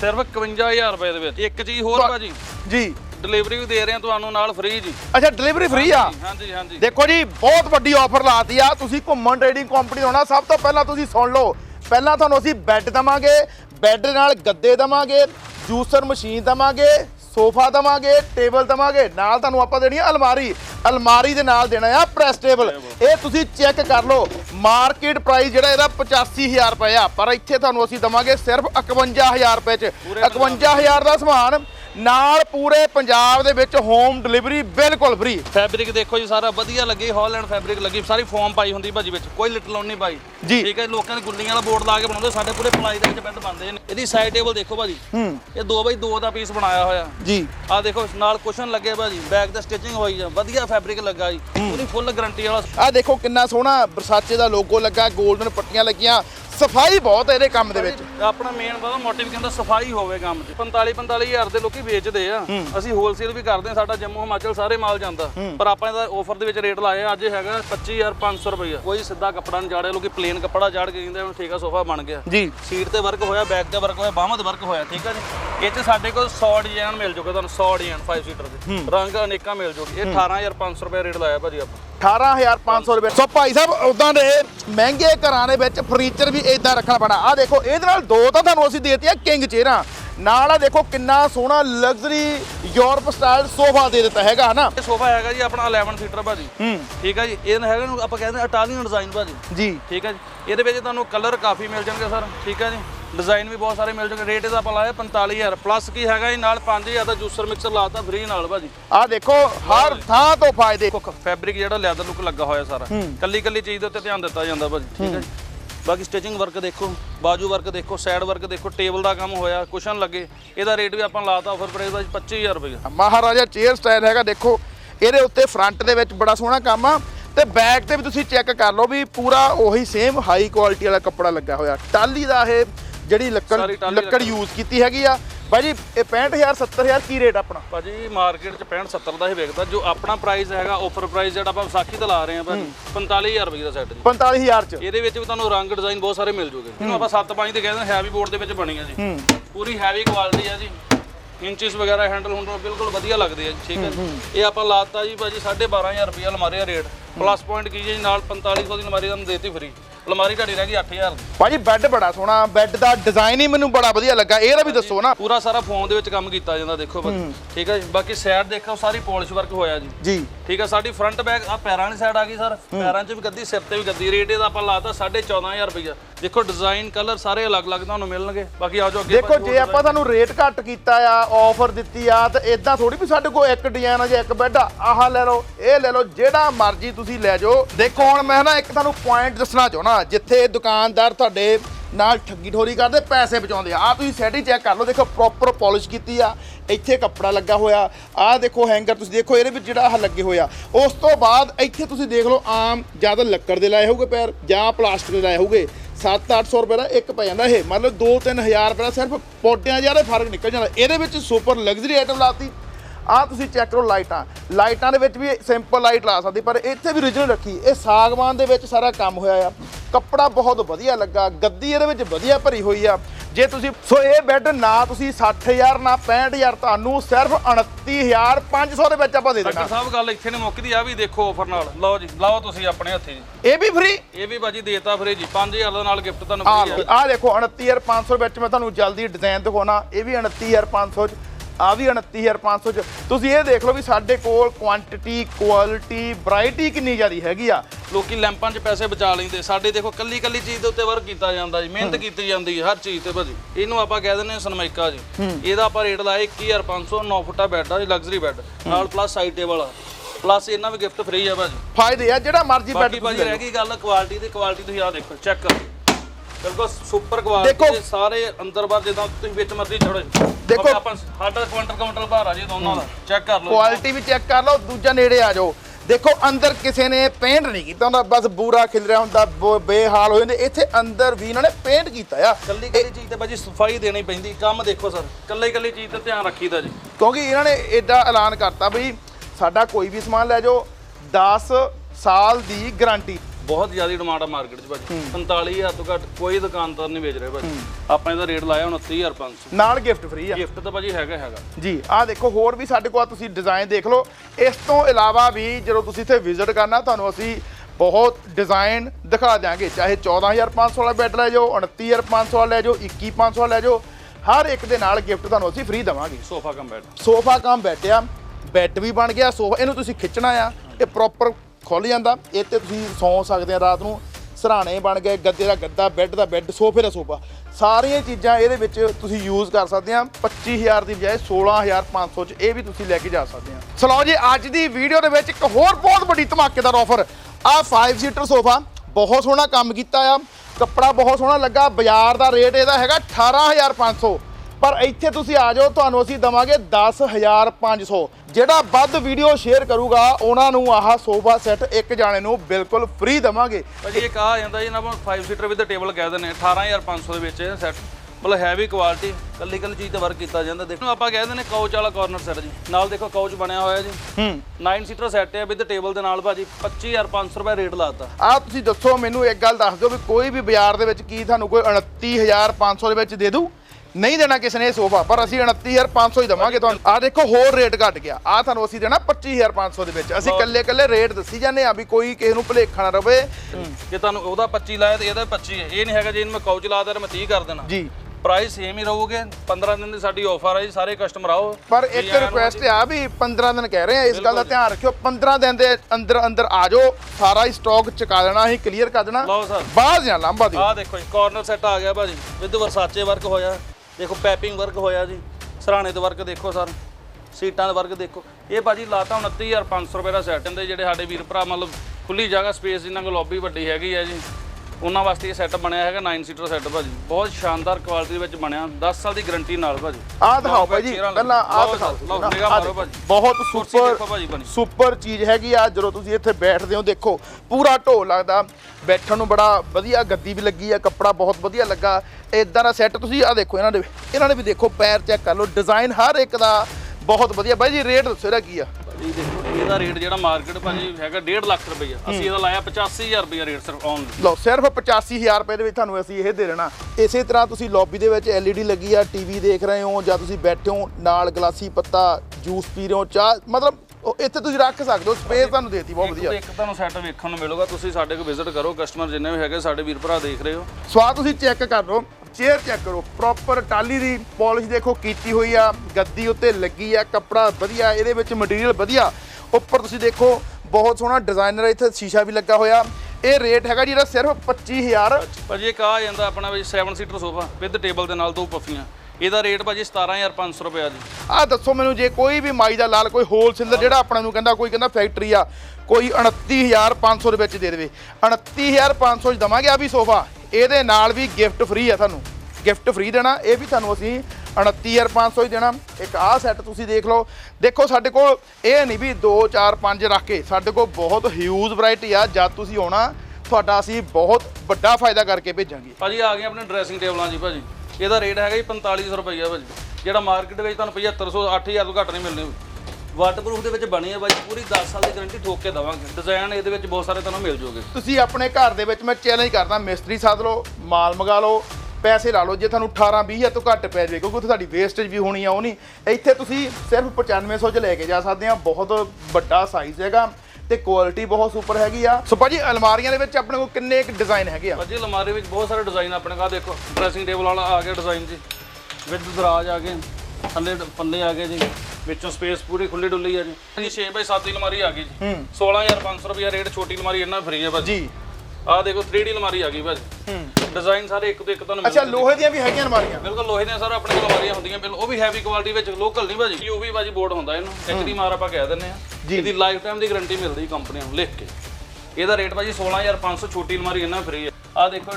Speaker 2: ਸਿਰਫ 51000 ਰੁਪਏ ਦੇ ਵਿੱਚ। ਇੱਕ ਚੀਜ਼ ਹੋਰ ਭਾਜੀ।
Speaker 1: ਜੀ।
Speaker 2: ਡਿਲੀਵਰੀ ਵੀ ਦੇ ਰਹੇ ਹਾਂ ਤੁਹਾਨੂੰ ਨਾਲ ਫ੍ਰੀ ਜੀ।
Speaker 1: ਅੱਛਾ ਡਿਲੀਵਰੀ ਫ੍ਰੀ ਆ?
Speaker 2: ਹਾਂਜੀ ਹਾਂਜੀ
Speaker 1: ਦੇਖੋ ਜੀ ਬਹੁਤ ਵੱਡੀ ਆਫਰ ਲਾਤੀ ਆ। ਤੁਸੀਂ ਘੁੰਮਣ ਟ੍ਰੇਡਿੰਗ ਕੰਪਨੀ ਹੋਣਾ ਸਭ ਤੋਂ ਪਹਿਲਾਂ ਤੁਸੀਂ ਸੁਣ ਲਓ। ਪਹਿਲਾਂ ਤੁਹਾਨੂੰ ਅਸੀਂ ਬੈੱਡ ਦਵਾਂਗੇ ਬੈੱਡ ਨਾਲ ਗੱਦੇ ਦਵਾਂਗੇ ਜੂਸਰ ਮਸ਼ੀਨ ਦਵਾਂਗੇ ਸੋਫਾ ਦਵਾਂਗੇ ਟੇਬਲ ਦਵਾਂਗੇ ਨਾਲ ਤੁਹਾਨੂੰ ਆਪਾਂ ਦੇਣੀ ਆ ਅਲਮਾਰੀ। ਅਲਮਾਰੀ ਦੇ ਨਾਲ ਦੇਣਾ ਆ ਪ੍ਰੈਸ ਟੇਬਲ। ਇਹ ਤੁਸੀਂ ਚੈੱਕ ਕਰ ਲਓ ਮਾਰਕੀਟ ਪ੍ਰਾਈਸ ਜਿਹੜਾ ਇਹਦਾ 85000 ਰੁਪਏ ਆ। ਪਰ ਇੱਥੇ ਤੁਹਾਨੂੰ ਅਸੀਂ ਦਵਾਂਗੇ ਸਿਰਫ 51000 ਰੁਪਏ ਚ। 51000 ਦਾ ਸਮਾਨ ਨਾਲ ਪੂਰੇ ਪੰਜਾਬ ਦੇ ਵਿੱਚ ਹੋਮ ਡਿਲੀਵਰੀ ਬਿਲਕੁਲ ਫ੍ਰੀ
Speaker 2: ਫੈਬਰਿਕ ਦੇਖੋ ਜੀ ਸਾਰਾ ਵਧੀਆ ਲੱਗੀ ਹਾਲੈਂਡ ਫੈਬਰਿਕ ਲੱਗੀ ਸਾਰੀ ਫੋਮ ਪਾਈ ਹੁੰਦੀ ਭਾਜੀ ਵਿੱਚ ਕੋਈ ਲਿਟ ਲਾਉਣ ਨਹੀਂ ਪਾਈ
Speaker 1: ਜੀ।
Speaker 2: ਠੀਕ ਹੈ ਲੋਕਾਂ ਨੇ ਗੁੱਲੀਆਂ ਵਾਲਾ ਬੋਰਡ ਲਾ ਕੇ ਬਣਾਉਂਦੇ ਸਾਡੇ ਪੂਰੇ ਪਲਾਈ ਦੇ ਵਿੱਚ ਬੈੱਡ ਬਣਦੇ ਨੇ। ਇਹਦੀ ਸਾਈਡ ਟੇਬਲ ਦੇਖੋ ਭਾਜੀ।
Speaker 1: ਹੂੰ।
Speaker 2: ਇਹ 2 ਬਾਈ 2 ਦਾ ਪੀਸ ਬਣਾਇਆ ਹੋਇਆ।
Speaker 1: ਜੀ।
Speaker 2: ਆ ਦੇਖੋ ਨਾਲ ਕੁਸ਼ਨ ਲੱਗੇ ਭਾਜੀ ਬੈਕ ਤੇ ਸਟਿਚਿੰਗ ਹੋਈ ਆ ਵਧੀਆ ਫੈਬਰਿਕ ਲੱਗਾ ਜੀ। ਪੂਰੀ ਫੁੱਲ ਗਾਰੰਟੀ ਵਾਲਾ
Speaker 1: ਆ ਦੇਖੋ ਕਿੰਨਾ ਸੋਹਣਾ ਬਰਸਾਚੇ ਦਾ ਲੋਗੋ ਲੱਗਾ 골ਡਨ ਪੱਟੀਆਂ ਲੱਗੀਆਂ ਸਫ਼ਾਈ ਬਹੁਤ ਹੈ ਇਹਦੇ ਕੰਮ ਦੇ ਵਿੱਚ।
Speaker 2: ਆਪਣਾ ਮੇਨ ਬਾਬਾ ਮੋਟਿਵ ਕਹਿੰਦਾ ਸਫ਼ਾਈ ਹੋਵੇ ਕੰਮ 'ਚ। 45 45000 ਦੇ ਲੋਕੀ ਵੇਚਦੇ ਆ। ਅਸੀਂ ਹੋਲਸੇਲ ਵੀ ਕਰਦੇ ਆ ਸਾਡਾ ਜੰਮੂ ਹਿਮਾਚਲ ਸਾਰੇ ਮਾਲ ਜਾਂਦਾ। ਪਰ ਆਪਾਂ ਇਹਦਾ ਆਫਰ ਦੇ ਵਿੱਚ ਰੇਟ ਲਾਏ ਆ ਅੱਜ ਹੈਗਾ 25500 ਰੁਪਏ ਕੋਈ ਸਿੱਧਾ ਕੱਪੜਾ ਨਹੀਂ ਚਾੜਿਆ ਲੋਕੀ ਪਲੇਨ ਕੱਪੜਾ ਚਾੜ ਕੇ ਕਹਿੰਦੇ ਹੁਣ ਠੀਕ ਆ ਸੋਫਾ ਬਣ ਗਿਆ।
Speaker 1: ਜੀ।
Speaker 2: ਸੀਟ ਤੇ ਵਰਕ ਹੋਇਆ ਬੈਕ ਤੇ ਵਰਕ ਹੋਇਆ ਬਾਹਾਂ ਤੇ ਵਰਕ ਹੋਇਆ ਠੀਕ ਆ ਜੀ? ਇਹ ਚ ਸਾਡੇ ਕੋਲ 100 ਡਿਜ਼ਾਈਨ ਮਿਲ ਜੂਗਾ ਤੁਹਾਨੂੰ 100 ਡਿਜ਼ਾਈਨ 5 ਸੀਟਰ ਦੇ। ਰੰਗ ਅਨੇਕਾਂ ਮਿਲ ਜੂਗੇ। ਇਹ 18500 ਰੁਪਏ ਰੇਟ ਲਾਇਆ ਭਾਜੀ ਆਪਾਂ।
Speaker 1: 18500 ਰੁਪਏ। ਸੋ ਭਾਈ ਸਾਹਿਬ ਉਦਾਂ ਦੇ ਮਹਿੰਗੇ ਘਰਾਂ ਦੇ ਵਿੱਚ ਫਰਨੀਚਰ ਵੀ ਇਦਾਂ ਰੱਖਣਾ ਪੈਣਾ। ਆ ਦੇਖੋ ਇਹਦੇ ਨਾਲ ਦੋ ਤਾਂ ਤੁਹਾਨੂੰ ਅਸੀਂ ਦੇਤੀਆਂ ਕਿੰਗ ਚੇਅਰਾਂ ਨਾਲ ਆ ਦੇਖੋ ਕਿੰਨਾ ਸੋਹਣਾ ਲਗਜ਼ਰੀ ਯੂਰਪ ਸਟਾਈਲ ਸੋਫਾ ਦੇ ਦਿੱਤਾ ਹੈਗਾ ਹਨਾ?
Speaker 2: ਇਹ ਸੋਫਾ ਹੈਗਾ ਜੀ ਆਪਣਾ 11 ਸੀਟਰ ਭਾਜੀ। ਠੀਕ ਆ ਜੀ ਇਹ ਹੈਗਾ ਨੂੰ ਆਪਾਂ ਕਹਿੰਦੇ ਇਟਾਲੀਅਨ ਡਿਜ਼ਾਈਨ ਭਾਜੀ।
Speaker 1: ਜੀ।
Speaker 2: ਠੀਕ ਹੈ ਜੀ ਇਹਦੇ ਵਿੱਚ ਤੁਹਾਨੂੰ ਕਲਰ ਕਾਫੀ ਮਿਲ ਜਾਣਗੇ ਸਰ ਠੀਕ ਹੈ ਜੀ। ਡਿਜ਼ਾਈਨ ਵੀ ਬਹੁਤ ਸਾਰੇ ਮਿਲ ਜਾਣਗੇ ਰੇਟ ਇਹਦਾ ਆਪਾਂ ਲਾਇਆ 45000 ਪਲੱਸ ਕੀ ਹੈਗਾ ਜੀ? ਨਾਲ 5000 ਦਾ ਜੂਸਰ ਮਿਕਸਰ ਲਾਤਾ ਫ੍ਰੀ ਨਾਲ ਭਾਜੀ।
Speaker 1: ਆ ਦੇਖੋ ਹਰ ਥਾਂ ਤੋਂ ਫਾਇਦੇ।
Speaker 2: ਫੈਬਰਿਕ ਜਿਹੜਾ ਲੈਦਰ ਲੁੱਕ ਲੱਗਾ ਹੋਇਆ ਸਾਰਾ। ਕੱਲੀ ਕੱਲੀ ਚੀਜ਼ ਦੇ ਉੱਤੇ ਧਿਆਨ ਦਿੱਤਾ ਜਾਂਦਾ ਭਾਜੀ ਠੀਕ ਹੈ ਜੀ। ਬਾਕੀ ਸਟਿਚਿੰਗ ਵਰਕ ਦੇਖੋ ਬਾਜੂ ਵਰਕ ਦੇਖੋ ਸਾਈਡ ਵਰਕ ਦੇਖੋ ਟੇਬਲ ਦਾ ਕੰਮ ਹੋਇਆ ਕੁਸ਼ਨ ਲੱਗੇ। ਇਹਦਾ ਰੇਟ ਵੀ ਆਪਾਂ ਲਾਤਾ ਆਫਰ ਪ੍ਰਾਈਸ ਦਾ 25000 ਰੁਪਏ
Speaker 1: ਮਹਾਰਾਜਾ ਚੇਅਰ ਸਟਾਈਲ ਹੈਗਾ ਦੇਖੋ ਇਹਦੇ ਉੱਤੇ ਫਰੰਟ ਦੇ ਵਿੱਚ ਬੜਾ ਸੋਹਣਾ ਕੰਮ ਆ। ਤੇ ਬੈਕ ਤੇ ਵੀ ਤੁਸੀਂ ਚੈੱਕ ਕਰ ਲਓ ਵੀ ਪੂਰਾ ਉਹੀ ਸੇਮ ਹਾਈ ਕੁਆਲਿਟੀ ਵਾਲਾ ਕੱਪੜਾ ਲੱਗਾ ਹੋਇਆ। ਟਾਲੀ ਦਾ ਇਹ ਜਿਹੜੀ ਲੱਕੜ
Speaker 2: ਸਾਰੀ ਟਾਹਲੀ
Speaker 1: ਲੱਕੜ ਯੂਜ਼ ਕੀਤੀ ਹੈਗੀ ਆ। ਬਾਈ ਜੀ ਇਹ 65000 70000 ਕੀ ਰੇਟ ਆਪਣਾ?
Speaker 2: ਭਾਜੀ ਮਾਰਕੀਟ 'ਚ 65 70 ਦਾ ਹੀ ਵਿਕਦਾ ਜੋ ਆਪਣਾ ਪ੍ਰਾਈਸ ਹੈਗਾ ਆਫਰ ਪ੍ਰਾਈਸ ਜਿਹੜਾ ਆਪਾਂ ਵਿਸਾਖੀ ਤੇ ਲਾ ਰਹੇ ਹਾਂ ਭਾਜੀ 45000 ਰੁਪਏ ਦਾ ਸੈੱਟ ਜੀ।
Speaker 1: 45000 ਚ।
Speaker 2: ਇਹਦੇ ਵਿੱਚ ਵੀ ਤੁਹਾਨੂੰ ਰੰਗ ਡਿਜ਼ਾਈਨ ਬਹੁਤ ਸਾਰੇ ਮਿਲ ਜੂਗੇ। ਇਹਨੂੰ ਆਪਾਂ 7-5 ਤੇ ਕਹਿੰਦੇ ਹੈਵੀ ਬੋਰਡ ਦੇ ਵਿੱਚ ਬਣੀ ਆ ਜੀ। ਪੂਰੀ ਹੈਵੀ ਕੁਆਲਿਟੀ ਆ ਜੀ। ਇੰਚਸ ਵਗੈਰਾ ਹੈਂਡਲ ਹੁੰਡਲ ਬਿਲਕੁਲ ਵਧੀਆ ਲੱਗਦੇ ਆ ਠੀਕ ਹੈ ਜੀ। ਇਹ ਆਪਾਂ ਲਾਤਾ ਜੀ ਭਾਜੀ 12500 ਰੁਪਏ ਅਲਮਾਰੀ ਦਾ ਰੇਟ ਪਲੱਸ ਪੁਆਇੰਟ ਕੀ ਜੀ ਨਾਲ 4500 ਦੀ ਅਲਮਾਰੀ ਤੁਹਾਨੂੰ ਦੇਤੀ ਫ੍ਰੀ ਅਲਮਾਰੀ ਤੁਹਾਡੀ ਰਹਿ ਗਈ 8000 ਦੀ।
Speaker 1: ਭਾਜੀ ਬੈੱਡ ਬੜਾ ਸੋਹਣਾ ਬੈੱਡ ਦਾ ਡਿਜ਼ਾਈਨ ਹੀ ਮੈਨੂੰ ਬੜਾ ਵਧੀਆ ਲੱਗਾ। ਇਹਦਾ ਵੀ ਦੱਸੋ ਨਾ।
Speaker 2: ਪੂਰਾ ਸਾਰਾ ਫੋਨ ਦੇ ਵਿੱਚ ਕੰਮ ਕੀਤਾ ਜਾਂਦਾ ਦੇਖੋ ਭਾਜੀ। ਠੀਕ ਹੈ ਜੀ? ਬਾਕੀ ਸਾਈਡ ਦੇਖੋ ਸਾਰੀ ਪਾਲਿਸ਼ ਵਰਕ ਹੋਇਆ ਜੀ।
Speaker 1: ਜੀ।
Speaker 2: ਠੀਕ ਹੈ ਸਾਡੀ ਫਰੰਟ ਬੈਕ ਆ ਪੈਰਾਂ ਵਾਲੀ ਸਾਈਡ ਆ ਗਈ ਸਰ ਪੈਰਾਂ 'ਚ ਵੀ ਗੱਦੀ ਸਿਰ ਤੇ ਵੀ ਗੱਦੀ। ਰੇਟ ਇਹਦਾ ਆਪਾਂ ਲਾਤਾ 14500 ਰੁਪਏ ਦੇਖੋ ਡਿਜ਼ਾਈਨ ਕਲਰ ਸਾਰੇ ਅਲੱਗ-ਅਲੱਗ ਤੁਹਾਨੂੰ ਮਿਲਣਗੇ। ਬਾਕੀ ਆਜੋ ਅੱਗੇ
Speaker 1: ਦੇਖੋ ਜੇ ਆਪਾਂ ਤੁਹਾਨੂੰ ਰੇਟ ਘੱਟ ਕੀਤਾ ਆ ਆਫਰ ਦਿੱਤੀ ਆ ਤੇ ਇਦਾਂ ਥੋੜੀ ਵੀ ਸਾਡੇ ਕੋਲ ਇੱਕ ਡਿਜ਼ਾਈਨ ਆ ਜਾਂ ਇੱਕ ਬੈੱਡ ਆਹ ਲੈ ਲਓ ਇਹ ਲੈ ਲਓ ਜਿਹੜਾ ਮਰਜ਼ੀ ਤੁਸੀਂ ਲੈ ਜਾਓ। ਦੇਖੋ ਹੁਣ ਮੈਂ ਨਾ ਇੱਕ ਤੁਹਾਨੂੰ ਪੁਆਇੰਟ ਦੱਸਣਾ ਚਾਹਣਾ ਜਿੱਥੇ ਦੁਕਾਨਦਾਰ ਤੁਹਾਡੇ ਨਾਲ ਠੱਗੀ ਠੋਰੀ ਕਰਦੇ, ਪੈਸੇ ਬਚਾਉਂਦੇ ਆ। ਆ ਤੁਸੀਂ ਸੈਟਿੰਗ ਚੈੱਕ ਕਰ ਲਓ, ਦੇਖੋ ਪ੍ਰੋਪਰ ਪਾਲਿਸ਼ ਕੀਤੀ ਆ। ਇੱਥੇ ਕੱਪੜਾ ਲੱਗਾ ਹੋਇਆ। ਆਹ ਦੇਖੋ ਹੈਂਗਰ ਤੁਸੀਂ ਦੇਖੋ, ਇਹਦੇ ਵਿੱਚ ਜਿਹੜਾ ਆਹ ਲੱਗੇ ਹੋਇਆ ਉਸ ਤੋਂ ਬਾਅਦ ਇੱਥੇ ਤੁਸੀਂ ਦੇਖ ਲਓ, ਆਮ ਜਾਂ ਤਾਂ ਲੱਕੜ ਦੇ ਲਾਏ ਹੋਗੇ ਪੈਰ, ਜਾਂ ਪਲਾਸਟਿਕ ਦੇ ਲਾਏ ਹੋਗੇ 7-800 ਰੁਪਏ ਦਾ ਇੱਕ ਪੈ ਜਾਂਦਾ ਇਹ। ਮਤਲਬ 2-3000 ਰੁਪਏ ਦਾ ਸਿਰਫ ਪੌਡਿਆਂ ਜਿਹਾ ਫ਼ਰਕ ਨਿਕਲ ਜਾਂਦਾ। ਇਹਦੇ ਵਿੱਚ ਸੁਪਰ ਲਗਜ਼ਰੀ ਆਈਟਮ ਲਾਤੀ। ਆ ਤੁਸੀਂ ਚੈੱਕ ਕਰੋ ਲਾਈਟਾਂ। ਲਾਈਟਾਂ ਦੇ ਵਿੱਚ ਵੀ ਸਿੰਪਲ ਲਾਈਟ ਲਾ ਸਕਦੀ ਪਰ ਇੱਥੇ ਵੀ origignal ਰੱਖੀ। ਇਹ ਸਾਗਵਾਨ ਦੇ ਵਿੱਚ ਸਾਰਾ ਕੰਮ ਹੋਇਆ ਆ। ਕੱਪੜਾ ਬਹੁਤ ਵਧੀਆ ਲੱਗਾ ਗੱਦੀ ਇਹਦੇ ਵਿੱਚ ਵਧੀਆ ਭਰੀ ਹੋਈ ਆ। ਜੇ ਤੁਸੀਂ ਸੋ ਇਹ ਬੈੱਡ ਨਾ ਤੁਸੀਂ 60000 ਨਾ 65000 ਤੁਹਾਨੂੰ ਸਿਰਫ 29500 ਦੇ ਵਿੱਚ ਆਪਾਂ ਦੇ ਦੇਣਾ।
Speaker 2: ਡਾਕਟਰ ਸਾਹਿਬ ਗੱਲ ਇੱਥੇ ਨੇ ਮੁੱਕਦੀ ਆ ਵੀ ਦੇਖੋ ਆਫਰ ਨਾਲ। ਲਓ ਜੀ ਲਾਓ ਤੁਸੀਂ ਆਪਣੇ ਹੱਥੀ ਜੀ।
Speaker 1: ਇਹ ਵੀ ਫ੍ਰੀ
Speaker 2: ਇਹ ਵੀ ਬਾਜੀ ਦੇਤਾ ਫਰੀ ਜੀ। 5000 ਦਾ ਨਾਲ ਗਿਫਟ ਤੁਹਾਨੂੰ ਫ੍ਰੀ ਆ।
Speaker 1: ਆ ਦੇਖੋ 29500 ਵਿੱਚ ਮੈਂ ਤੁਹਾਨੂੰ ਜਲਦੀ ਡਿਜ਼ਾਈਨ ਦਿਖਾਉਣਾ। ਇਹ ਵੀ 29500 ਚ। ਆ ਵੀ 29500 ਚ। ਤੁਸੀਂ ਇਹ ਦੇਖ ਲਓ ਵੀ ਸਾਡੇ ਕੋਲ ਕੁਆਂਟੀਟੀ ਕੁਆਲਿਟੀ ਵੈਰਾਈਟੀ ਕਿੰਨੀ ਜ਼ਿਆਦੀ ਹੈਗੀ ਆ।
Speaker 2: ਲੋਕੀ ਲੈਂਪਾਂ 'ਚ ਪੈਸੇ ਬਚਾ ਲੈਂਦੇ। ਸਾਡੇ ਦੇਖੋ ਕੱਲੀ ਕੱਲੀ ਚੀਜ਼ ਦੇ ਉੱਤੇ ਵਰਕ ਕੀਤਾ ਜਾਂਦਾ ਜੀ ਮਿਹਨਤ ਕੀਤੀ ਜਾਂਦੀ ਹੈ ਹਰ ਚੀਜ਼ ਤੇ ਭਾਜੀ। ਇਹਨੂੰ ਆਪਾਂ ਕਹਿ ਦਿੰਦੇ ਹਾਂ ਸਨਮਾਈਕਾ ਜੀ। ਇਹਦਾ ਆਪਾਂ ਰੇਟ ਲਾਇਆ 21500 9 ਫੁੱਟਾ ਬੈੱਡ ਆ ਜੀ ਲਗਜ਼ਰੀ ਬੈੱਡ ਨਾਲ ਪਲੱਸ ਸਾਈਡ ਟੇਬਲ ਆ। ਪਲੱਸ ਇਹਨਾਂ ਵੀ ਗਿਫਟ ਫ੍ਰੀ ਆ ਭਾਜੀ।
Speaker 1: ਫਾਇਦੇ ਆ ਜਿਹੜਾ ਮਰਜ਼ੀ ਬੈੱਡ
Speaker 2: ਭਾਜੀ ਰਹਿ ਗਈ ਗੱਲ ਕੁਆਲਿਟੀ ਦੀ। ਕੁਆਲਿਟੀ ਤੁਸੀਂ ਆ ਦੇਖੋ ਚੈੱਕ ਕਰੋ। ਬਿਲਕੁਲ ਸੁਪਰ ਕੁਆਲਿਟੀ
Speaker 1: ਦੇਖੋ।
Speaker 2: ਦੇ ਸਾਰੇ ਅੰਦਰ ਬਾਹਰ ਜਿੱਦਾਂ ਤੁਸੀਂ ਵਿੱਚ ਮਰਜ਼ੀ ਚੜੋ
Speaker 1: ਦੇਖੋ।
Speaker 2: ਆਪਾਂ ਸਾਡਾ ਕੁਆਂਟਲ ਕੁਆਂਟਲ ਭਾਰ ਆ ਜੀ ਦੋਨਾਂ ਦਾ। ਚੈੱਕ ਕਰ ਲਓ
Speaker 1: ਕੁਆਲਿਟੀ ਵੀ ਚੈੱਕ ਕਰ ਲਓ ਦੂਜਾ ਨੇੜੇ ਆ ਜਾਓ। ਦੇਖੋ ਅੰਦਰ ਕਿਸੇ ਨੇ ਪੇਂਟ ਨਹੀਂ ਕੀਤਾ ਹੁੰਦਾ ਬਸ ਬੂਰਾ ਖਿਲ ਰਿਹਾ ਹੁੰਦਾ ਬ- ਬੇਹਾਲ ਹੋ ਜਾਂਦੇ ਇੱਥੇ ਅੰਦਰ ਵੀ ਇਹਨਾਂ ਨੇ ਪੇਂਟ ਕੀਤਾ ਆ।
Speaker 2: ਕੱਲੀ ਕੱਲੀ ਚੀਜ਼ ਤੇ ਭਾਜੀ ਸਫ਼ਾਈ ਦੇਣੀ ਪੈਂਦੀ ਕੰਮ ਦੇਖੋ ਸਰ। ਕੱਲੀ ਕੱਲੀ ਚੀਜ਼ ਤੇ ਧਿਆਨ ਰੱਖੀਦਾ ਜੀ।
Speaker 1: ਕਿਉਂਕਿ ਇਹਨਾਂ ਨੇ ਏਡਾ ਐਲਾਨ ਕਰਤਾ ਵੀ ਸਾਡਾ ਕੋਈ ਵੀ ਸਮਾਨ ਲੈ ਜਾਓ 10 ਸਾਲ ਦੀ ਗਾਰੰਟੀ
Speaker 2: ਬਹੁਤ ਜ਼ਿਆਦਾ ਡਿਮਾਂਡ ਆ ਮਾਰਕੀਟ 'ਚ ਭਾਜੀ। 45000 ਤੋਂ ਘੱਟ ਕੋਈ ਦੁਕਾਨਦਾਰ ਨਹੀਂ ਵੇਚ ਰਿਹਾ ਭਾਜੀ। ਆਪਾਂ ਇਹਦਾ ਰੇਟ ਲਾਇਆ 29500
Speaker 1: ਨਾਲ ਗਿਫਟ ਫ੍ਰੀ ਆ।
Speaker 2: ਗਿਫਟ ਤਾਂ ਭਾਜੀ ਹੈਗਾ ਹੈਗਾ।
Speaker 1: ਜੀ ਆਹ ਦੇਖੋ ਹੋਰ ਵੀ ਸਾਡੇ ਕੋਲ ਤੁਸੀਂ ਡਿਜ਼ਾਈਨ ਦੇਖ ਲਓ। ਇਸ ਤੋਂ ਇਲਾਵਾ ਵੀ ਜਦੋਂ ਤੁਸੀਂ ਇੱਥੇ ਵਿਜ਼ਿਟ ਕਰਨਾ ਤੁਹਾਨੂੰ ਅਸੀਂ ਬਹੁਤ ਡਿਜ਼ਾਈਨ ਦਿਖਾ ਦਿਆਂਗੇ। ਚਾਹੇ 14500 ਵਾਲਾ ਬੈੱਡ ਲੈ ਜਾਓ 29500 ਵਾਲਾ ਲੈ ਜਾਓ 21500 ਵਾਲਾ ਲੈ ਜਾਓ ਹਰ ਇੱਕ ਦੇ ਨਾਲ ਗਿਫਟ ਤੁਹਾਨੂੰ ਅਸੀਂ ਫ੍ਰੀ ਦੇਵਾਂਗੇ।
Speaker 2: Sofa cum bed
Speaker 1: sofa cum bed ਆ। ਬੈੱਡ ਵੀ ਬਣ ਗਿਆ ਸੋਫਾ ਇਹਨੂੰ ਤੁਸੀਂ ਖਿੱਚਣਾ ਆ ਇਹ ਪ੍ਰੋਪਰ ਖੁੱਲ ਜਾਂਦਾ। ਇਹ ਤੇ ਤੁਸੀਂ ਸੌਂ ਸਕਦੇ ਆ ਰਾਤ ਨੂੰ। ਸਰਾਣੇ ਬਣ ਗਏ, ਗੱਦੇ ਦਾ ਗੱਦਾ, ਬੈੱਡ ਦਾ ਬੈੱਡ, ਸੋਫੇ ਦਾ ਸੋਫਾ। ਸਾਰੀਆਂ ਚੀਜ਼ਾਂ ਇਹਦੇ ਵਿੱਚ ਤੁਸੀਂ ਯੂਜ਼ ਕਰ ਸਕਦੇ ਆ। 25000 ਦੀ ਬਜਾਏ 16500 ਚ ਇਹ ਵੀ ਤੁਸੀਂ ਲੈ ਕੇ ਜਾ ਸਕਦੇ ਆ। ਸਲੋ ਜੀ, ਅੱਜ ਦੀ ਵੀਡੀਓ ਦੇ ਵਿੱਚ ਇੱਕ ਹੋਰ ਬਹੁਤ ਵੱਡੀ ਧਮਾਕੇਦਾਰ ਆਫਰ ਆ 5 ਸੀਟਰ ਸੋਫਾ, ਬਹੁਤ ਸੋਹਣਾ ਕੰਮ ਕੀਤਾ ਆ। ਕੱਪੜਾ ਬਹੁਤ ਸੋਹਣਾ ਲੱਗਾ, ਬਾਜ਼ਾਰ ਦਾ ਰੇਟ ਇਹਦਾ ਹੈਗਾ 18500 ਪਰ ਇੱਥੇ ਤੁਸੀਂ ਆ ਜਾਓ ਤੁਹਾਨੂੰ ਅਸੀਂ ਦਵਾਂਗੇ 10500 ਜਿਹੜਾ ਵੱਧ ਵੀਡੀਓ ਸ਼ੇਅਰ ਕਰੂਗਾ ਉਹਨਾਂ ਨੂੰ ਆਹ ਸੋਫਾ ਸੈੱਟ ਇੱਕ ਜਾਣੇ ਨੂੰ ਬਿਲਕੁਲ ਫ੍ਰੀ ਦਵਾਂਗੇ।
Speaker 2: ਭਾਜੀ ਇਹ ਕਹਾ ਜਾਂਦਾ ਜੀ ਨਾ 5 ਸੀਟਰ ਵਿਦ ਟੇਬਲ ਕਹਿ ਦਿੰਦੇ ਆ 18500 ਦੇ ਵਿੱਚ ਇਹ ਸੈੱਟ ਮਤਲਬ ਹੈਵੀ ਕੁਆਲਿਟੀ ਕੱਲੀ ਕੱਲੀ ਚੀਜ਼ ਤੇ ਵਰਕ ਕੀਤਾ ਜਾਂਦਾ। ਦੇਖੋ ਆਪਾਂ ਕਹਿ ਦਿੰਦੇ ਕਾਊਚ ਵਾਲਾ ਕਾਰਨਰ ਸੈੱਟ ਜੀ। ਨਾਲ ਦੇਖੋ ਕਾਊਚ ਬਣਿਆ ਹੋਇਆ ਜੀ।
Speaker 1: ਹੂੰ।
Speaker 2: 9 ਸੀਟਰ ਸੈੱਟ ਹੈ ਵਿਦ ਟੇਬਲ ਦੇ ਨਾਲ ਭਾਜੀ 25500 ਰੁਪਏ ਰੇਟ ਲਾਤਾ
Speaker 1: ਆ ਤੁਸੀਂ ਦੱਸੋ ਮੈਨੂੰ ਇੱਕ ਗੱਲ ਦੱਸ ਦਿਓ ਵੀ ਕੋਈ ਵੀ ਬਾਜ਼ਾਰ ਦੇ ਵਿੱਚ ਕੀ ਤੁਹਾਨੂੰ ਕੋਈ 29500 ਦੇ ਵਿੱਚ ਦੇ ਦੂ ਨਹੀਂ ਦੇਣਾ ਕਿਸੇ ਨੇ ਇਹ ਸੋਫਾ ਪਰ ਅਸੀਂ 29500 ਹੀ ਦਵਾਂਗੇ ਤੁਹਾਨੂੰ। ਆ ਦੇਖੋ ਹੋਰ ਰੇਟ ਘਟ ਗਿਆ। ਆ ਤੁਹਾਨੂੰ ਅਸੀਂ ਦੇਣਾ 25500 ਦੇ ਵਿੱਚ। ਅਸੀਂ ਕੱਲੇ ਕੱਲੇ ਰੇਟ ਦੱਸੀ ਜਾਂਦੇ ਆ ਵੀ ਕੋਈ ਕਿਸੇ ਨੂੰ ਭੁਲੇਖਾ ਨਾ ਰਵੇ।
Speaker 2: ਜੇ ਤੁਹਾਨੂੰ ਉਹਦਾ 25 ਲਾਇਆ ਤੇ ਇਹਦਾ 25 ਹੈ ਇਹ ਨਹੀਂ ਹੈਗਾ ਜੇ ਇਹਨੂੰ ਮੈਂ ਕਾਊਚ ਲਾਤਾ ਤੇ ਮੈਂ 30 ਕਰ ਦੇਣਾ।
Speaker 1: ਜੀ।
Speaker 2: ਪ੍ਰਾਈਸ ਸੇਮ ਹੀ ਰਹੂਗੇ। 15 ਦਿਨ ਦੀ ਸਾਡੀ ਆਫਰ ਹੈ ਜੀ ਸਾਰੇ ਕਸਟਮਰ ਆਓ।
Speaker 1: ਪਰ ਇੱਕ ਰਿਕੁਐਸਟ ਆ ਵੀ 15 ਦਿਨ ਕਹਿ ਰਹੇ ਆ ਇਸ ਗੱਲ ਦਾ ਧਿਆਨ ਰੱਖਿਓ। 15 ਦਿਨ ਦੇ ਅੰਦਰ ਅੰਦਰ ਆ ਜਾਓ। ਸਾਰਾ ਹੀ ਸਟਾਕ ਚੁਕਾ ਦੇਣਾ ਅਸੀਂ ਕਲੀਅਰ ਕਰ ਦੇਣਾ।
Speaker 2: ਲਓ ਸਰ।
Speaker 1: ਬਾਅਦ ਜਾਂ ਲਾਂਭਾ ਦਿਓ।
Speaker 2: ਆਹ ਦੇਖੋ ਜੀ ਕਾਰਨਰ ਸੈੱਟ ਆ ਗਿਆ ਭਾਜੀ। ਵਿਦ ਵਰਸਾਚੇ ਵਰਕ ਹੋਇਆ। ਦੇਖੋ ਪੈਪਿੰਗ ਵਰਕ ਹੋਇਆ ਜੀ, ਸਰਾਣੇ ਦਾ ਵਰਕ ਦੇਖੋ ਸਰ, ਸੀਟਾਂ ਦਾ ਵਰਕ ਦੇਖੋ। ਇਹ ਭਾਜੀ ਲਾਤਾ 29500 ਰੁਪਏ ਦਾ ਸੈੱਟ ਹੁੰਦੇ ਜਿਹੜੇ ਸਾਡੇ ਵੀਰ ਭਰਾ ਮਤਲਬ ਖੁੱਲੀ ਜਗ੍ਹਾ ਸਪੇਸ ਜਿੰਨਾਂ ਕੋਲ ਲੌਬੀ ਵੱਡੀ ਹੈਗੀ ਹੈ ਜੀ। ਉਹਨਾਂ ਵਾਸਤੇ ਇਹ ਸੈੱਟ ਬਣਿਆ ਹੈਗਾ 9 ਸੀਟਰ ਸੈੱਟ ਭਾਜੀ। ਬਹੁਤ ਸ਼ਾਨਦਾਰ ਕੁਆਲਿਟੀ ਦੇ ਵਿੱਚ ਬਣਿਆ 10 ਸਾਲ ਦੀ ਗਾਰੰਟੀ ਨਾਲ ਭਾਜੀ।
Speaker 1: ਆਹ ਦਿਖਾਓ ਭਾਈ ਜੀ
Speaker 2: ਚਿਹਰਾ
Speaker 1: ਪਹਿਲਾਂ ਆਹ ਦਿਖਾਓ।
Speaker 2: ਲਓ,
Speaker 1: ਨਾ,
Speaker 2: ਨਿਗਾਹ
Speaker 1: ਆਹ
Speaker 2: ਮਾਰੋ। ਭਾਜੀ।
Speaker 1: ਬਹੁਤ ਸੁਪਰ
Speaker 2: ਭਾਜੀ।
Speaker 1: ਸੁਪਰ ਚੀਜ਼ ਹੈਗੀ ਆ ਜਦੋਂ ਤੁਸੀਂ ਇੱਥੇ ਬੈਠਦੇ ਹੋ ਦੇਖੋ ਪੂਰਾ ਢੋ ਲੱਗਦਾ। ਬੈਠਣ ਨੂੰ ਬੜਾ ਵਧੀਆ ਗੱਦੀ ਵੀ ਲੱਗੀ ਆ ਕੱਪੜਾ ਬਹੁਤ ਵਧੀਆ ਲੱਗਾ। ਇਦਾਂ ਦਾ ਸੈੱਟ ਤੁਸੀਂ ਆ ਦੇਖੋ ਇਹਨਾਂ ਦੇ ਇਹਨਾਂ ਦੇ ਵੀ ਦੇਖੋ ਪੈਰ ਚੈੱਕ ਕਰ ਲਓ ਡਿਜ਼ਾਈਨ ਹਰ ਇੱਕ ਦਾ ਬਹੁਤ ਵਧੀਆ। ਬਾਈ ਜੀ ਰੇਟ ਦੱਸੋ ਇਹਦਾ ਕੀ ਆ?
Speaker 2: ਭਾਜੀ ਦੇਖੋ ਇਹਦਾ ਰੇਟ ਜਿਹੜਾ ਮਾਰਕੀਟ ਭਾਜੀ ਹੈਗਾ 1.5 ਲੱਖ ਰੁਪਈਆ। ਅਸੀਂ ਇਹਦਾ ਲਾਇਆ 85000 ਰੁਪਈਆ ਰੇਟ ਸਿਰਫ ਔਨ
Speaker 1: ਲਓ ਸਿਰਫ 85000 ਰੁਪਏ ਦੇ ਵਿੱਚ ਤੁਹਾਨੂੰ ਅਸੀਂ ਇਹ ਦੇ ਦੇਣਾ। ਇਸੇ ਤਰ੍ਹਾਂ ਤੁਸੀਂ ਲੌਬੀ ਦੇ ਵਿੱਚ LED ਲੱਗੀ ਆ ਟੀਵੀ ਦੇਖ ਰਹੇ ਹੋ ਜਾਂ ਤੁਸੀਂ ਬੈਠੇ ਹੋ ਨਾਲ ਗਲਾਸੀ ਪੱਤਾ ਜੂਸ ਪੀ ਰਹੇ ਹੋ ਚਾਹ ਮਤਲਬ ਉਹ ਇੱਥੇ ਤੁਸੀਂ ਰੱਖ ਸਕਦੇ ਹੋ ਸਪੇਸ ਤੁਹਾਨੂੰ ਦੇਤੀ ਬਹੁਤ ਵਧੀਆ।
Speaker 2: ਇੱਕ ਤੁਹਾਨੂੰ ਸੈੱਟ ਵੇਖਣ ਨੂੰ ਮਿਲੂਗਾ ਤੁਸੀਂ ਸਾਡੇ ਕੋਲ ਵਿਜ਼ਿਟ ਕਰੋ ਕਸਟਮਰ ਜਿੰਨੇ ਵੀ ਹੈਗੇ ਸਾਡੇ ਵੀਰ ਭਰਾ ਦੇਖ ਰਹੇ ਹੋ।
Speaker 1: ਸਵਾਦ ਤੁਸੀਂ ਚੈੱਕ ਕਰ ਲਓ। ਚੇਅਰ ਚੈੱਕ ਕਰੋ। ਪ੍ਰੋਪਰ ਟਾਲੀ ਦੀ ਪਾਲਿਸ਼ ਦੇਖੋ ਕੀਤੀ ਹੋਈ ਆ ਗੱਦੀ ਉੱਤੇ ਲੱਗੀ ਆ ਕੱਪੜਾ ਵਧੀਆ ਇਹਦੇ ਵਿੱਚ ਮਟੀਰੀਅਲ ਵਧੀਆ। ਉੱਪਰ ਤੁਸੀਂ ਦੇਖੋ ਬਹੁਤ ਸੋਹਣਾ ਡਿਜ਼ਾਈਨਰ ਇੱਥੇ ਸ਼ੀਸ਼ਾ ਵੀ ਲੱਗਾ ਹੋਇਆ। ਇਹ ਰੇਟ ਹੈਗਾ ਜਿਹੜਾ ਸਿਰਫ 25000
Speaker 2: ਭਾਜੀ ਇਹ ਕਹਾ ਜਾਂਦਾ ਆਪਣਾ ਵੀ 7 ਸੀਟਰ ਸੋਫਾ ਵਿਦ ਟੇਬਲ ਦੇ ਨਾਲ ਦੋ ਪੱਫੀਆਂ ਇਹਦਾ ਰੇਟ ਭਾਜੀ 17500 ਰੁਪਏ ਜੀ।
Speaker 1: ਆ ਦੱਸੋ ਮੈਨੂੰ ਜੇ ਕੋਈ ਵੀ ਮਾਈ ਦਾ ਲਾਲ ਕੋਈ ਹੋਲਸੇਲਰ ਜਿਹੜਾ ਆਪਣਾ ਨੂੰ ਕਹਿੰਦਾ ਕੋਈ ਕਹਿੰਦਾ ਫੈਕਟਰੀ ਆ ਕੋਈ 29500 ਦੇ ਵਿੱਚ ਦੇ ਦੇਵੇ। 29500 ਚ ਦਵਾਂਗੇ ਆ ਵੀ ਸੋਫਾ ਇਹਦੇ ਨਾਲ ਵੀ ਗਿਫਟ ਫ੍ਰੀ ਆ ਤੁਹਾਨੂੰ। ਗਿਫਟ ਫ੍ਰੀ ਦੇਣਾ, ਇਹ ਵੀ ਤੁਹਾਨੂੰ ਅਸੀਂ 29500 ਹੀ ਦੇਣਾ। ਇੱਕ ਆਹ ਸੈੱਟ ਤੁਸੀਂ ਦੇਖ ਲਓ। ਦੇਖੋ ਸਾਡੇ ਕੋਲ ਇਹ ਨਹੀਂ ਵੀ 2 4 5 ਰੱਖ ਕੇ, ਸਾਡੇ ਕੋਲ ਬਹੁਤ ਹਿਊਜ ਵੈਰਾਈਟੀ ਆ। ਜਦ ਤੁਸੀਂ ਆਉਣਾ, ਤੁਹਾਡਾ ਅਸੀਂ ਬਹੁਤ ਵੱਡਾ ਫਾਇਦਾ ਕਰਕੇ ਭੇਜਾਂਗੇ।
Speaker 2: ਭਾਜੀ, ਆ ਗਏ ਆਪਣੇ ਡਰੈਸਿੰਗ ਟੇਬਲਾਂ ਜੀ ਭਾਜੀ। ਇਹਦਾ ਰੇਟ ਹੈਗਾ ਜੀ 4500 ਰੁਪਈਆ ਭਾਜੀ। ਜਿਹੜਾ ਮਾਰਕੀਟ ਵਿੱਚ ਤੁਹਾਨੂੰ 7500 8000 ਤੋਂ ਘੱਟ ਨਹੀਂ ਮਿਲਣੀ। ਵਾਟਰਪ੍ਰੂਫ ਦੇ ਵਿੱਚ ਬਣੀ ਹੈ ਭਾਜੀ ਪੂਰੀ 10 ਸਾਲ ਦੀ ਗਾਰੰਟੀ ਠੋਕ ਕੇ ਦਵਾਂਗੇ। ਡਿਜ਼ਾਈਨ ਇਹਦੇ ਵਿੱਚ ਬਹੁਤ ਸਾਰੇ ਤੁਹਾਨੂੰ ਮਿਲ ਜੂਗੇ।
Speaker 1: ਤੁਸੀਂ ਆਪਣੇ ਘਰ ਦੇ ਵਿੱਚ ਮੈਂ ਚੈਲੰਜ ਕਰਦਾ ਮਿਸਤਰੀ ਸਾਧ ਲਓ ਮਾਲ ਮੰਗਾ ਲਓ ਪੈਸੇ ਲਾ ਲਓ ਜੇ ਤੁਹਾਨੂੰ 18 20000 ਤੋਂ ਘੱਟ ਪੈ ਜਾਵੇ ਕਿਉਂਕਿ ਉੱਥੇ ਤੁਹਾਡੀ ਵੇਸਟੇਜ ਵੀ ਹੋਣੀ ਆ ਉਹ ਨਹੀਂ। ਇੱਥੇ ਤੁਸੀਂ ਸਿਰਫ 9500 ਚ ਲੈ ਕੇ ਜਾ ਸਕਦੇ ਆ ਬਹੁਤ ਵੱਡਾ ਸਾਈਜ਼ ਹੈਗਾ ਤੇ ਕੁਆਲਿਟੀ ਬਹੁਤ ਸੁਪਰ ਹੈਗੀ ਆ। ਸੋ ਭਾਜੀ ਅਲਮਾਰੀਆਂ ਦੇ ਵਿੱਚ ਆਪਣੇ ਕੋਲ ਕਿੰਨੇ ਇੱਕ ਡਿਜ਼ਾਈਨ ਹੈਗੇ ਆ?
Speaker 2: ਭਾਜੀ ਅਲਮਾਰੀ ਵਿੱਚ ਬਹੁਤ ਸਾਰੇ ਡਿਜ਼ਾਈਨ ਆਪਣੇ ਕੋਲ ਦੇਖੋ ਡਰੈਸਿੰਗ ਟੇਬਲ ਵਾਲਾ ਆ ਗਿਆ ਡਿਜ਼ਾਈਨ ਜੀ ਵਿਦ ਦਰਾਜ ਆ ਗਏ ਥੱਲੇ ਪੱਲੇ ਆ ਗਏ ਜੀ। ਵਿੱਚੋਂ ਸਪੇਸ ਪੂਰੀ ਖੁੱਲੀ ਡੁੱਲੀ ਆ ਜੀ। ਜੀ 6 ਬਾਈ 7 ਦੀ ਅਲਮਾਰੀ ਆ ਗਈ ਜੀ। 16500 ਰੁਪਏ ਰੇਟ ਛੋਟੀ ਅਲਮਾਰੀ ਇਹਨਾਂ ਫ੍ਰੀ ਹੈ ਭਾਜੀ।
Speaker 1: ਜੀ।
Speaker 2: ਆਹ ਦੇਖੋ 3D ਅਲਮਾਰੀ ਆ ਗਈ ਭਾਜੀ। ਡਿਜ਼ਾਈਨ ਸਾਰੇ ਇੱਕ ਤੋਂ ਇੱਕ ਤੁਹਾਨੂੰ
Speaker 1: ਅੱਛਾ। ਲੋਹੇ ਦੀਆਂ ਵੀ ਹੈਗੀਆਂ ਅਲਮਾਰੀਆਂ?
Speaker 2: ਬਿਲਕੁਲ ਲੋਹੇ ਦੀਆਂ ਸਾਰਾ ਆਪਣੇ ਕੋਲ ਅਲਮਾਰੀਆਂ ਹੁੰਦੀਆਂ। ਬਿਲਕੁਲ ਉਹ ਵੀ ਹੈਵੀ ਕੁਆਲਿਟੀ ਵਿੱਚ ਲੋਕਲ ਨਹੀਂ ਭਾਜੀ। ਉਹ ਵੀ ਭਾਜੀ ਬੋਰਡ ਹੁੰਦਾ ਇਹਨੂੰ। ਐਚਡੀ ਮਾਰ ਆਪਾਂ ਕਹਿ ਦਿੰਦੇ ਆ
Speaker 1: ਜੀ।
Speaker 2: ਇਹਦੀ ਲਾਈਫ ਟਾਈਮ ਦੀ ਗਾਰੰਟੀ ਮਿਲਦੀ ਕੰਪਨੀ ਨੂੰ ਲਿਖ ਕੇ। ਇਹਦਾ ਰੇਟ ਭਾਜੀ 16500 ਛੋਟੀ ਅਲਮਾਰੀ ਇਹਨਾਂ ਫ੍ਰੀ ਹੈ ਆਹ ਦੇਖੋ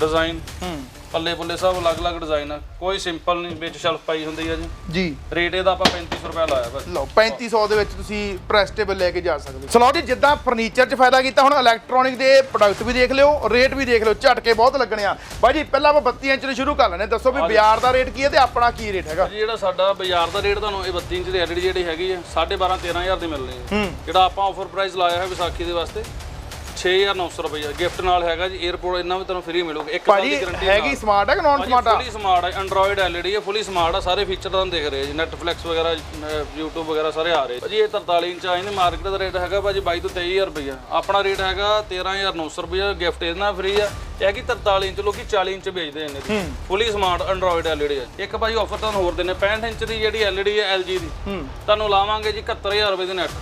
Speaker 2: ਡਿਜ਼ਾਈਨ
Speaker 1: ਹੂੰ।
Speaker 2: ਪੱਲੇ ਪੁੱਲੇ ਸਭ ਅਲੱਗ-ਅਲੱਗ ਡਿਜ਼ਾਈਨ ਆ। ਕੋਈ ਸਿੰਪਲ ਨਹੀਂ ਵਿੱਚ ਸ਼ੈਲਫ ਪਾਈ ਹੁੰਦੀ ਆ ਜੀ।
Speaker 1: ਜੀ।
Speaker 2: ਰੇਟ ਇਹਦਾ ਆਪਾਂ 3500 ਰੁਪਏ ਲਾਇਆ ਭਾਜੀ।
Speaker 1: ਲਓ 3500 ਦੇ ਵਿੱਚ ਤੁਸੀਂ ਪ੍ਰੈਸਟੇਬਲ ਲੈ ਕੇ ਜਾ ਸਕਦੇ ਹੋ। ਸਲੋ ਜੀ ਜਿੱਦਾਂ ਫਰਨੀਚਰ 'ਚ ਫਾਇਦਾ ਕੀਤਾ ਹੁਣ ਇਲੈਕਟ੍ਰੋਨਿਕ ਦੇ ਪ੍ਰੋਡਕਟ ਵੀ ਦੇਖ ਲਿਓ ਰੇਟ ਵੀ ਦੇਖ ਲਿਓ ਝਟਕੇ ਬਹੁਤ ਲੱਗਣੇ ਆ। ਬਾਈ ਜੀ ਪਹਿਲਾਂ ਆਪਾਂ 32 ਇੰਚ ਤੋਂ ਸ਼ੁਰੂ ਕਰ ਲੈਣੇ ਦੱਸੋ ਵੀ ਬਾਜ਼ਾਰ ਦਾ ਰੇਟ ਕੀ ਹੈ ਤੇ ਆਪਣਾ ਕੀ ਰੇਟ ਹੈਗਾ?
Speaker 2: ਭਾਜੀ ਜਿਹੜਾ ਸਾਡਾ ਬਾਜ਼ਾਰ ਦਾ ਰੇਟ ਤੁਹਾਨੂੰ ਇਹ 32 ਇੰਚ ਦੀ ਐਲਈਡੀ ਜਿਹੜੀ ਹੈਗੀ ਹੈ 12.5 13000 ਦੀ ਮਿਲਣੀ ਹੈ। ਜਿਹੜਾ ਆਪਾਂ ਆਫਰ ਪ੍ਰਾਈਸ ਲਾਇਆ ਹੈ ਵਿਸਾਖੀ ਦੇ ਵਾਸਤੇ 6900 ਰੁਪਏ ਗਿਫਟ ਨਾਲ ਹੈਗਾ ਜੀ 에어ਪੋਰਟ ਇਹਨਾਂ ਵੀ ਤੁਹਾਨੂੰ ਫ੍ਰੀ ਮਿਲੂਗਾ। ਇੱਕ ਸਾਲ
Speaker 1: ਭਾਜੀ
Speaker 2: ਦੀ ਗਾਰੰਟੀ
Speaker 1: ਹੈਗੀ ਸਮਾਰਟ ਹੈ ਕਿ ਨਾਨ ਸਮਾਰਟ ਆ
Speaker 2: ਫੁੱਲੀ ਸਮਾਰਟ ਹੈ ਐਂਡਰੋਇਡ ਐਲਈਡੀ ਹੈ ਫੁੱਲੀ ਸਮਾਰਟ ਆ ਸਾਰੇ ਫੀਚਰ ਤੁਹਾਨੂੰ ਦਿਖ ਰਹੇ ਆ ਜੀ। ਨੈਟਫਲਿਕਸ ਵਗੈਰਾ ਅਹ, YouTube ਵਗੈਰਾ ਸਾਰੇ ਆ ਰਹੇ ਭਾਜੀ ਇਹ 43 ਇੰਚ ਆਏ ਨੇ ਮਾਰਕੀਟ ਦਾ ਰੇਟ ਹੈਗਾ ਭਾਜੀ 22 ਤੋਂ 23000 ਰੁਪਏ ਆਪਣਾ ਰੇਟ ਹੈਗਾ 13900 ਰੁਪਏ ਗਿਫਟ ਇਹਦੇ ਨਾਲ ਫ੍ਰੀ ਆ। ਇਹ ਹੈਗੀ 43 ਇੰਚ ਲੋਕੀ 40 ਇੰਚ ਵੇਚਦੇ ਨੇ ਇਹਦੀ ਫੁੱਲੀ ਸਮਾਰਟ ਐਂਡਰੋਇਡ ਐਲਈਡੀ ਹੈ ਇੱਕ ਭਾਜੀ ਆਫਰ ਤੁਹਾਨੂੰ ਹੋਰ ਦਿੰਨੇ 65 ਇੰਚ ਦੀ ਜਿਹੜੀ ਐਲਈਡੀ ਹੈ LG ਦੀ। ਤੁਹਾਨੂੰ ਲਾਵਾਂਗੇ ਜੀ 71000 ਰੁਪਏ ਦੇ ਨੈਟ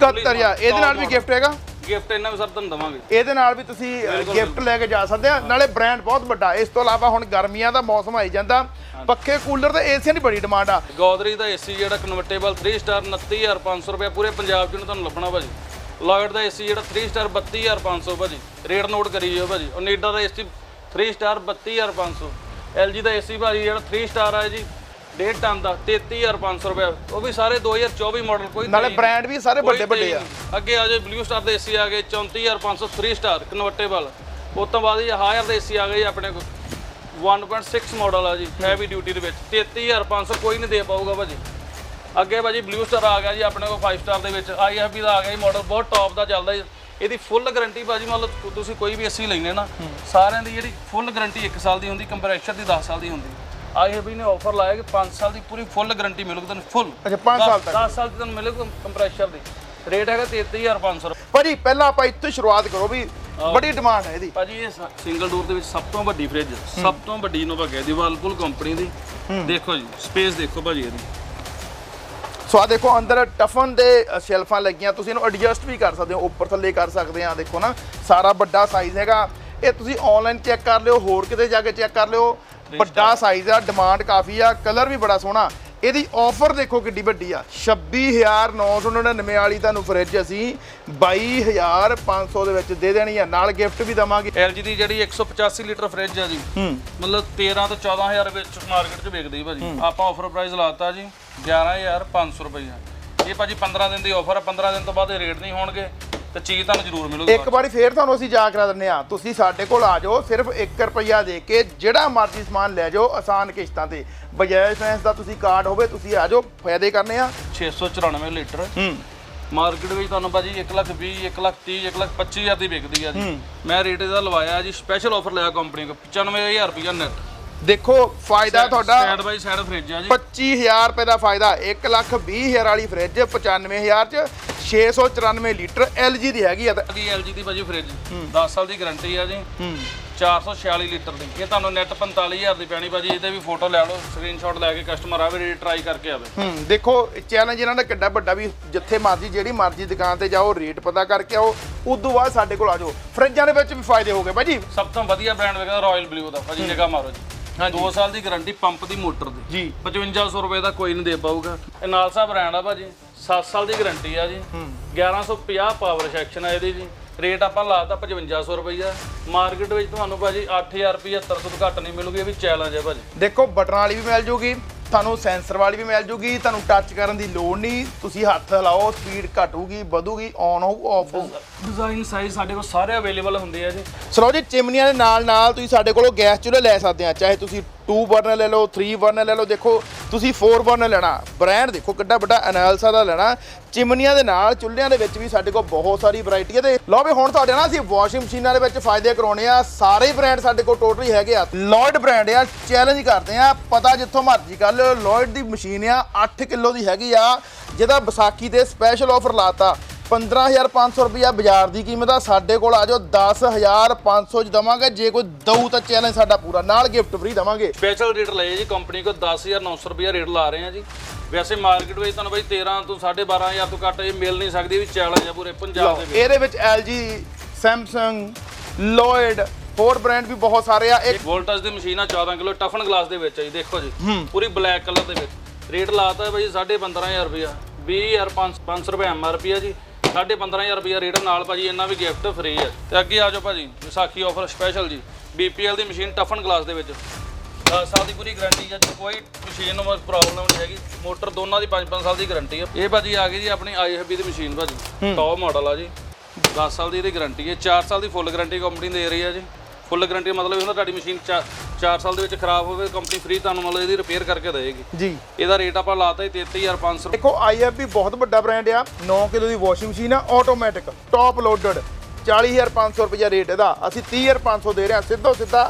Speaker 1: 71000 ਇਹਦੇ ਨਾਲ ਵੀ ਗਿਫਟ ਹੈਗਾ?
Speaker 2: ਗਿਫਟ ਇਹਨਾਂ ਵੀ ਸਰ ਤੁਹਾਨੂੰ ਦਵਾਂਗੇ।
Speaker 1: ਇਹਦੇ ਨਾਲ ਵੀ ਤੁਸੀਂ ਗਿਫਟ ਲੈ ਕੇ ਜਾ ਸਕਦੇ ਆ। ਨਾਲੇ ਬ੍ਰਾਂਡ ਬਹੁਤ ਵੱਡਾ। ਇਸ ਤੋਂ ਇਲਾਵਾ ਹੁਣ ਗਰਮੀਆਂ ਦਾ ਮੌਸਮ ਆਈ ਜਾਂਦਾ। ਪੱਖੇ ਕੂਲਰ ਤੇ ਏਸੀਆਂ ਦੀ ਬੜੀ ਡਿਮਾਂਡ ਆ।
Speaker 2: ਗੋਦਰੀ ਦਾ ਏਸੀ ਜਿਹੜਾ ਕਨਵਰਟੇਬਲ 3 ਸਟਾਰ 29500 ਰੁਪਏ ਪੂਰੇ ਪੰਜਾਬ 'ਚ ਤੁਹਾਨੂੰ ਲੱਭਣਾ ਭਾਜੀ। ਲਾਇਡ ਦਾ ਏਸੀ ਜਿਹੜਾ 3 ਸਟਾਰ 32500 ਭਾਜੀ। ਰੇਟ ਨੋਟ ਕਰੀ ਜਾਓ ਭਾਜੀ। ਓਨੇਡਾ ਦਾ ਏਸੀ 3 ਸਟਾਰ 32500 LG ਦਾ ਏਸੀ ਭਾਜੀ ਜਿਹੜਾ 3 ਸਟਾਰ ਹੈ ਜੀ। 1.5 ਟਨ ਦਾ 33500 ਰੁਪਏ। ਉਹ ਵੀ ਸਾਰੇ 2024 ਮਾਡਲ ਕੋਈ
Speaker 1: ਨਾਲੇ ਬ੍ਰਾਂਡ ਵੀ ਸਾਰੇ ਵੱਡੇ ਵੱਡੇ ਆ।
Speaker 2: ਅੱਗੇ ਆ ਜਾਏ ਬਲੂ ਸਟਾਰ ਦੇ ਏਸੀ ਆ ਗਏ 34500 3 ਸਟਾਰ ਕਨਵਰਟੇਬਲ ਉਸ ਤੋਂ ਬਾਅਦ ਇਹ ਹਾਇਰ ਦੇ ਏਸੀ ਆ ਗਏ ਜੀ ਆਪਣੇ ਕੋਲ। 1.6 ਮਾਡਲ ਆ ਜੀ ਹੈਵੀ ਡਿਊਟੀ ਦੇ ਵਿੱਚ। 33500 ਕੋਈ ਨਹੀਂ ਦੇ ਪਾਊਗਾ ਭਾਜੀ। ਅੱਗੇ ਭਾਜੀ ਬਲੂ ਸਟਾਰ ਆ ਗਿਆ ਜੀ ਆਪਣੇ ਕੋਲ 5 ਸਟਾਰ ਦੇ ਵਿੱਚ। ਆਈਐਫਬੀ ਦਾ ਆ ਗਿਆ ਜੀ ਮਾਡਲ ਬਹੁਤ ਟੌਪ ਦਾ ਚੱਲਦਾ ਜੀ। ਇਹਦੀ ਫੁੱਲ ਗਾਰੰਟੀ ਭਾਜੀ ਮਤਲਬ ਤੁਸੀਂ ਕੋਈ ਵੀ ਏਸੀ ਲੈਣੇ ਨਾ ਸਾਰਿਆਂ ਦੀ ਜਿਹੜੀ ਫੁੱਲ ਗਾਰੰਟੀ 1 ਸਾਲ ਦੀ ਹੁੰਦੀ ਕੰਪਰੈਸ਼ਰ ਦੀ 10 ਸਾਲ ਦੀ ਹੁੰਦੀ। ਆਈਐਫਬੀ ਨੇ ਆਫਰ ਲਾਇਆ ਕਿ 5 ਸਾਲ ਦੀ ਪੂਰੀ ਫੁੱਲ ਗਾਰੰਟੀ ਮਿਲੂਗੀ ਤੁਹਾਨੂੰ ਫੁੱਲ
Speaker 1: ਅੱਛਾ 5 ਸਾਲ ਤੱਕ?
Speaker 2: 10 ਸਾਲ ਦੀ ਤੁਹਾਨੂੰ ਮਿਲੇਗਾ ਕੰਪਰੈਸ਼ਰ ਦੀ। ਰੇਟ ਹੈਗਾ 33500
Speaker 1: ਭਾਜੀ ਪਹਿਲਾਂ ਆਪਾਂ ਇੱਥੇ ਸ਼ੁਰੂਆਤ ਕਰੋ ਵੀ ਬੜੀ ਡਿਮਾਂਡ ਹੈ ਇਹਦੀ।
Speaker 2: ਭਾਜੀ ਇਹ ਸਿੰਗਲ ਡੋਰ ਦੇ ਵਿੱਚ ਸਭ ਤੋਂ ਵੱਡੀ ਫ੍ਰਿਜ ਸਭ ਤੋਂ ਵੱਡੀ ਇਨੋਵਾ ਹੈ ਦੀ ਵਾਲਪੂਲ ਕੰਪਨੀ ਦੀ। ਦੇਖੋ ਜੀ ਸਪੇਸ ਦੇਖੋ ਭਾਜੀ ਇਹਦੀ।
Speaker 1: ਸੋ ਆ ਦੇਖੋ ਅੰਦਰ ਟਫਨ ਦੇ ਸ਼ੈਲਫਾਂ ਲੱਗੀਆਂ ਤੁਸੀਂ ਇਹਨੂੰ ਐਡਜਸਟ ਵੀ ਕਰ ਸਕਦੇ ਹੋ ਉੱਪਰ ਥੱਲੇ ਕਰ ਸਕਦੇ ਆ ਦੇਖੋ ਨਾ ਸਾਰਾ ਵੱਡਾ ਸਾਈਜ਼ ਹੈਗਾ। ਇਹ ਤੁਸੀਂ ਆਨਲਾਈਨ ਚੈੱਕ ਕਰ ਲਿਓ ਹੋਰ ਕਿਤੇ ਜਾ ਕੇ ਚੈੱਕ ਕਰ ਲਿਓ। ਵੱਡਾ ਸਾਈਜ਼ ਆ ਡਿਮਾਂਡ ਕਾਫੀ ਆ ਕਲਰ ਵੀ ਬੜਾ ਸੋਹਣਾ। ਇਹਦੀ ਆਫਰ ਦੇਖੋ ਕਿੱਡੀ ਵੱਡੀ ਆ। 26999 ਵਾਲੀ ਤੁਹਾਨੂੰ ਫ੍ਰਿਜ ਅਸੀਂ 22500 ਦੇ ਵਿੱਚ ਦੇ ਦੇਣੀ ਆ। ਨਾਲ ਗਿਫਟ ਵੀ ਦਵਾਂਗੇ।
Speaker 2: LG ਦੀ ਜਿਹੜੀ 185 ਲੀਟਰ ਫ੍ਰਿਜ ਆ ਜੀ ਮਤਲਬ 13 ਤੋਂ 14000 ਵਿੱਚ ਮਾਰਕੀਟ 'ਚ ਵਿਕਦੀ ਭਾਜੀ। ਆਪਾਂ ਆਫਰ ਪ੍ਰਾਈਸ ਲਾਤਾ ਜੀ 11500 ਰੁਪਏ ਇਹ ਭਾਜੀ 15 ਦਿਨ ਦੀ ਆਫਰ ਆ। 15 ਦਿਨ ਤੋਂ ਬਾਅਦ ਇਹ ਰੇਟ ਨਹੀਂ ਹੋਣਗੇ। ਤੇ ਚੀਜ਼ ਤੁਹਾਨੂੰ ਜ਼ਰੂਰ ਮਿਲੂਗੀ
Speaker 1: ਇੱਕ ਵਾਰੀ ਫੇਰ ਤੁਹਾਨੂੰ ਅਸੀਂ ਜਾ ਕਰਾ ਦਿੰਨੇ ਆ ਤੁਸੀਂ ਸਾਡੇ ਕੋਲ ਆ ਜਾਓ ਸਿਰਫ 1 ਰੁਪਿਆ ਦੇ ਕੇ ਜਿਹੜਾ ਮਰਜ਼ੀ ਸਮਾਨ ਲੈ ਜਾਓ ਆਸਾਨ ਕਿਸ਼ਤਾਂ ਤੇ। ਬਜਾਜ ਫਾਈਨੈਂਸ ਦਾ ਤੁਸੀਂ ਕਾਰਡ ਹੋਵੇ ਤੁਸੀਂ ਆ ਜਾਓ ਫਾਇਦੇ ਕਰਨੇ ਆ।
Speaker 2: 694 ਲੀਟਰ।
Speaker 1: ਹੂੰ।
Speaker 2: ਮਾਰਕੀਟ ਵਿੱਚ ਤੁਹਾਨੂੰ ਭਾਜੀ 1 ਲੱਖ 20 1 ਲੱਖ 30 1 ਲੱਖ 25000 ਦੀ ਵਿਕਦੀ ਆ ਜੀ। ਮੈਂ ਰੇਟ ਇਹਦਾ ਲਵਾਇਆ ਜੀ ਸਪੈਸ਼ਲ ਆਫਰ ਲਿਆ ਕੰਪਨੀ ਕੋ 95000 ਰੁਪਇਆ ਨੈਟ
Speaker 1: ਦੇਖੋ ਫਾਇਦਾ ਤੁਹਾਡਾ
Speaker 2: ਸਾਈਡ ਬਾਈ ਸਾਈਡ ਫ੍ਰਿਜ ਆ ਜੀ।
Speaker 1: 25000 ਰੁਪਏ ਦਾ ਫਾਇਦਾ 1 ਲੱਖ 20000 ਵਾਲੀ ਫ੍ਰਿਜ 95000 ਚ 694 ਲੀਟਰ LG ਦੀ ਹੈਗੀ ਆ ਤੇ
Speaker 2: ਦੀ LG ਦੀ ਭਾਜੀ ਫ੍ਰਿਜ 10 ਸਾਲ ਦੀ ਗਾਰੰਟੀ ਆ ਜੀ। 446 ਲੀਟਰ ਦੀ। ਇਹ ਤੁਹਾਨੂੰ ਨੈਟ 45000 ਦੀ ਪੈਣੀ ਭਾਜੀ। ਇਹਦੇ ਵੀ ਫੋਟੋ ਲੈ ਲਓ ਸਕਰੀਨਸ਼ਾਟ ਲੈ ਕੇ ਕਸਟਮਰ ਆਵੇ ਟਰਾਈ ਕਰਕੇ ਆਵੇ।
Speaker 1: ਹੂੰ ਦੇਖੋ ਚੈਲੰਜ ਇਹਨਾਂ ਦਾ ਕਿੱਡਾ ਵੱਡਾ ਵੀ ਜਿੱਥੇ ਮਰਜ਼ੀ ਜਿਹੜੀ ਮਰਜ਼ੀ ਦੁਕਾਨ ਤੇ ਜਾਓ ਰੇਟ ਪਤਾ ਕਰਕੇ ਆਓ ਉਦੋਂ ਬਾਅਦ ਸਾਡੇ ਕੋਲ ਆ ਜਾਓ। ਫ੍ਰਿਜਾਂ ਦੇ ਵਿੱਚ ਵੀ ਫਾਇਦੇ ਹੋ ਗਏ ਭਾਜੀ।
Speaker 2: ਸਭ ਤੋਂ ਵਧੀਆ ਬ੍ਰਾਂਡ ਵਿਕਦਾ ਰਾਇਲ ਬਲੂ ਦਾ। ਭਾਜੀ ਨਿਗਾਹ ਮਾਰੋ ਜੀ। 2 ਸਾਲ ਦੀ ਗਾਰੰਟੀ ਪੰਪ ਦੀ ਮੋਟਰ ਦੀ।
Speaker 1: ਜੀ।
Speaker 2: 5500 ਰੁਪਏ ਦਾ ਕੋਈ ਨਹੀਂ ਦੇ ਪਾਊਗਾ। ਇਹ ਨਾਲ ਸਾਹਿਬ ਬ੍ਰਾਂਡ ਆ ਭਾਜੀ 7 ਸਾਲ ਦੀ ਗਾਰੰਟੀ ਆ ਜੀ। 1150 ਪਾਵਰ ਸੈਕਸ਼ਨ ਆ ਇਹਦੀ ਜੀ। ਰੇਟ ਆਪਾਂ ਲਾਤਾ 5500 ਰੁਪਈਆ ਮਾਰਕੀਟ ਵਿੱਚ ਤੁਹਾਨੂੰ ਭਾਜੀ 8075 ਤੋਂ ਘੱਟ ਨਹੀਂ ਮਿਲੂਗੀ ਇਹ ਵੀ ਚੈਲੰਜ ਹੈ ਭਾਜੀ।
Speaker 1: ਦੇਖੋ ਬਟਨਾਂ ਵਾਲੀ ਵੀ ਮਿਲ ਜੂਗੀ। ਤੁਹਾਨੂੰ ਸੈਂਸਰ ਵਾਲੀ ਵੀ ਮਿਲ ਜੂਗੀ ਤੁਹਾਨੂੰ ਟੱਚ ਕਰਨ ਦੀ ਲੋੜ ਨਹੀਂ। ਤੁਸੀਂ ਹੱਥ ਹਿਲਾਓ ਸਪੀਡ ਘਟੂਗੀ ਵਧੂਗੀ ਔਨ ਹੋਊ ਆਫ ਹੋਊ।
Speaker 2: ਡਿਜ਼ਾਈਨ ਸਾਈਜ਼ ਸਾਡੇ ਕੋਲ ਸਾਰੇ ਅਵੇਲੇਬਲ ਹੁੰਦੇ ਆ ਜੀ।
Speaker 1: ਸਲੋ ਜੀ ਚਿਮਨੀਆਂ ਦੇ ਨਾਲ ਨਾਲ ਤੁਸੀਂ ਸਾਡੇ ਕੋਲੋਂ ਗੈਸ ਚੁੱਲ੍ਹੇ ਲੈ ਸਕਦੇ ਆ ਚਾਹੇ ਤੁਸੀਂ 2 ਬਰਨਰ ਲੈ ਲਓ 3 ਬਰਨਰ ਲੈ ਲਓ। ਦੇਖੋ, ਤੁਸੀਂ 4 ਬਰਨਰ ਲੈਣਾ। ਬ੍ਰਾਂਡ ਦੇਖੋ, ਕਿੱਡਾ ਵੱਡਾ ਐਨਾਲਸਾ ਦਾ ਲੈਣਾ। ਚਿਮਨੀਆਂ ਦੇ ਨਾਲ ਚੁੱਲ੍ਹਿਆਂ ਦੇ ਵਿੱਚ ਵੀ ਸਾਡੇ ਕੋਲ ਬਹੁਤ ਸਾਰੀ ਵੈਰਾਈਟੀ ਹੈ। ਤੇ ਲਓ ਵੀ, ਹੁਣ ਤੁਹਾਡੇ ਨਾਲ ਅਸੀਂ ਵਾਸ਼ਿੰਗ ਮਸ਼ੀਨਾਂ ਦੇ ਵਿੱਚ ਫਾਇਦੇ ਕਰਾਉਣੇ ਆ। ਸਾਰੇ ਬ੍ਰਾਂਡ ਸਾਡੇ ਕੋਲ ਟੋਟਲੀ ਹੈਗੇ ਆ। ਲੋਇਡ ਬ੍ਰਾਂਡ ਆ ਚੈਲੰਜ ਕਰਦੇ ਆ। ਪਤਾ ਜਿੱਥੋਂ ਮਰਜ਼ੀ ਕਰ ਲਿਓ ਲੋਇਡ ਦੀ ਮਸ਼ੀਨ ਆ 8 ਕਿਲੋ ਦੀ ਹੈਗੀ ਆ। ਜਿਹਦਾ ਵਿਸਾਖੀ ਤੇ ਸਪੈਸ਼ਲ ਆਫਰ ਲਾਤਾ। 15500 ਰੁਪਿਆ ਬਾਜ਼ਾਰ ਦੀ ਕੀਮਤ ਆ। ਸਾਡੇ ਕੋਲ ਆ ਜਾਓ 10500 ਚ ਦਵਾਂਗੇ। ਜੇ ਕੋਈ ਦਊ ਤਾਂ ਚੈਲੰਜ ਸਾਡਾ ਪੂਰਾ। ਨਾਲ ਗਿਫਟ ਫ੍ਰੀ ਦਵਾਂਗੇ।
Speaker 2: ਸਪੈਸ਼ਲ ਰੇਟ ਲਏ ਜੀ ਕੰਪਨੀ ਕੋ 10900 ਰੁਪਏ ਰੇਟ ਲਾ ਰਹੇ ਆ ਜੀ। ਵੈਸੇ ਮਾਰਕੀਟ ਵਿੱਚ ਤੁਹਾਨੂੰ ਬਾਈ 13 ਤੋਂ 12500 ਤੋਂ ਘੱਟ ਇਹ ਮਿਲ ਨਹੀਂ ਸਕਦੀ ਵੀ ਚੈਲੰਜ ਆ ਪੂਰੇ ਪੰਜਾਬ ਦੇ ਵਿੱਚ।
Speaker 1: ਇਹਦੇ ਵਿੱਚ LG Samsung ਲੋਇਡ ਹੋਰ ਬ੍ਰਾਂਡ ਵੀ ਬਹੁਤ ਸਾਰੇ ਆ। ਇੱਕ
Speaker 2: ਵੋਲਟਸ ਦੀ ਮਸ਼ੀਨ ਆ 14 ਕਿਲੋ ਟਫਨ ਗਲਾਸ ਦੇ ਵਿੱਚ ਆ ਜੀ ਦੇਖੋ ਜੀ। ਪੂਰੀ ਬਲੈਕ ਕਲਰ ਦੇ ਵਿੱਚ। ਰੇਟ ਲਾਤਾ ਬਾਈ 15500 ਰੁਪਿਆ 20500 ਰੁਪਏ ਐਮਆਰਪੀ ਆ ਜੀ। 15500 ਰੁਪਿਆ ਰੇਟ ਨਾਲ ਭਾਜੀ ਇਹਨਾਂ ਵੀ ਗਿਫਟ ਫ੍ਰੀ ਹੈ ਤੇ ਅੱਗੇ ਆ ਜਾਓ ਭਾਜੀ ਵਿਸਾਖੀ ਆਫਰ ਸਪੈਸ਼ਲ ਜੀ। BPL ਦੀ ਮਸ਼ੀਨ ਟਫਨ ਗਲਾਸ ਦੇ ਵਿੱਚ। 10 ਸਾਲ ਦੀ ਪੂਰੀ ਗਾਰੰਟੀ ਹੈ ਕੋਈ ਮਸ਼ੀਨ ਨੂੰ ਪ੍ਰੋਬਲਮ ਨਹੀਂ ਹੈਗੀ। ਮੋਟਰ ਦੋਨਾਂ ਦੀ 5-5 ਸਾਲ ਦੀ ਗਾਰੰਟੀ ਹੈ ਇਹ ਭਾਜੀ ਆ ਗਈ ਜੀ ਆਪਣੀ IFB ਦੀ ਮਸ਼ੀਨ ਭਾਜੀ ਟੌਪ ਮਾਡਲ ਆ ਜੀ। 10 ਸਾਲ ਦੀ ਇਹਦੀ ਗਾਰੰਟੀ ਹੈ 4 ਸਾਲ ਦੀ ਫੁੱਲ ਗਾਰੰਟੀ ਕੰਪਨੀ ਦੇ ਰਹੀ ਹੈ ਜੀ। ਫੁੱਲ ਗਾਰੰਟੀ ਮਤਲਬ ਇਹ ਹੁੰਦਾ ਤੁਹਾਡੀ ਮਸ਼ੀਨ 4 ਸਾਲ ਦੇ ਵਿੱਚ ਖਰਾਬ ਹੋਵੇ ਕੰਪਨੀ ਫ੍ਰੀ ਤੁਹਾਨੂੰ ਮਤਲਬ ਇਹਦੀ ਰਿਪੇਅਰ ਕਰਕੇ ਦੇਵੇਗੀ।
Speaker 1: ਜੀ।
Speaker 2: ਇਹਦਾ ਰੇਟ ਆਪਾਂ ਲਾਤਾ ਜੀ 33500
Speaker 1: ਦੇਖੋ IFB ਬਹੁਤ ਵੱਡਾ ਬ੍ਰਾਂਡ ਆ 9 ਕਿਲੋ ਦੀ ਵਾਸ਼ਿੰਗ ਮਸ਼ੀਨ ਆ ਆਟੋਮੈਟਿਕ ਟੌਪ ਲੋਡਡ 40500 ਰੁਪਏ ਰੇਟ ਇਹਦਾ ਅਸੀਂ 30500 ਦੇ ਰਹੇ ਹਾਂ ਸਿੱਧੋ ਸਿੱਧਾ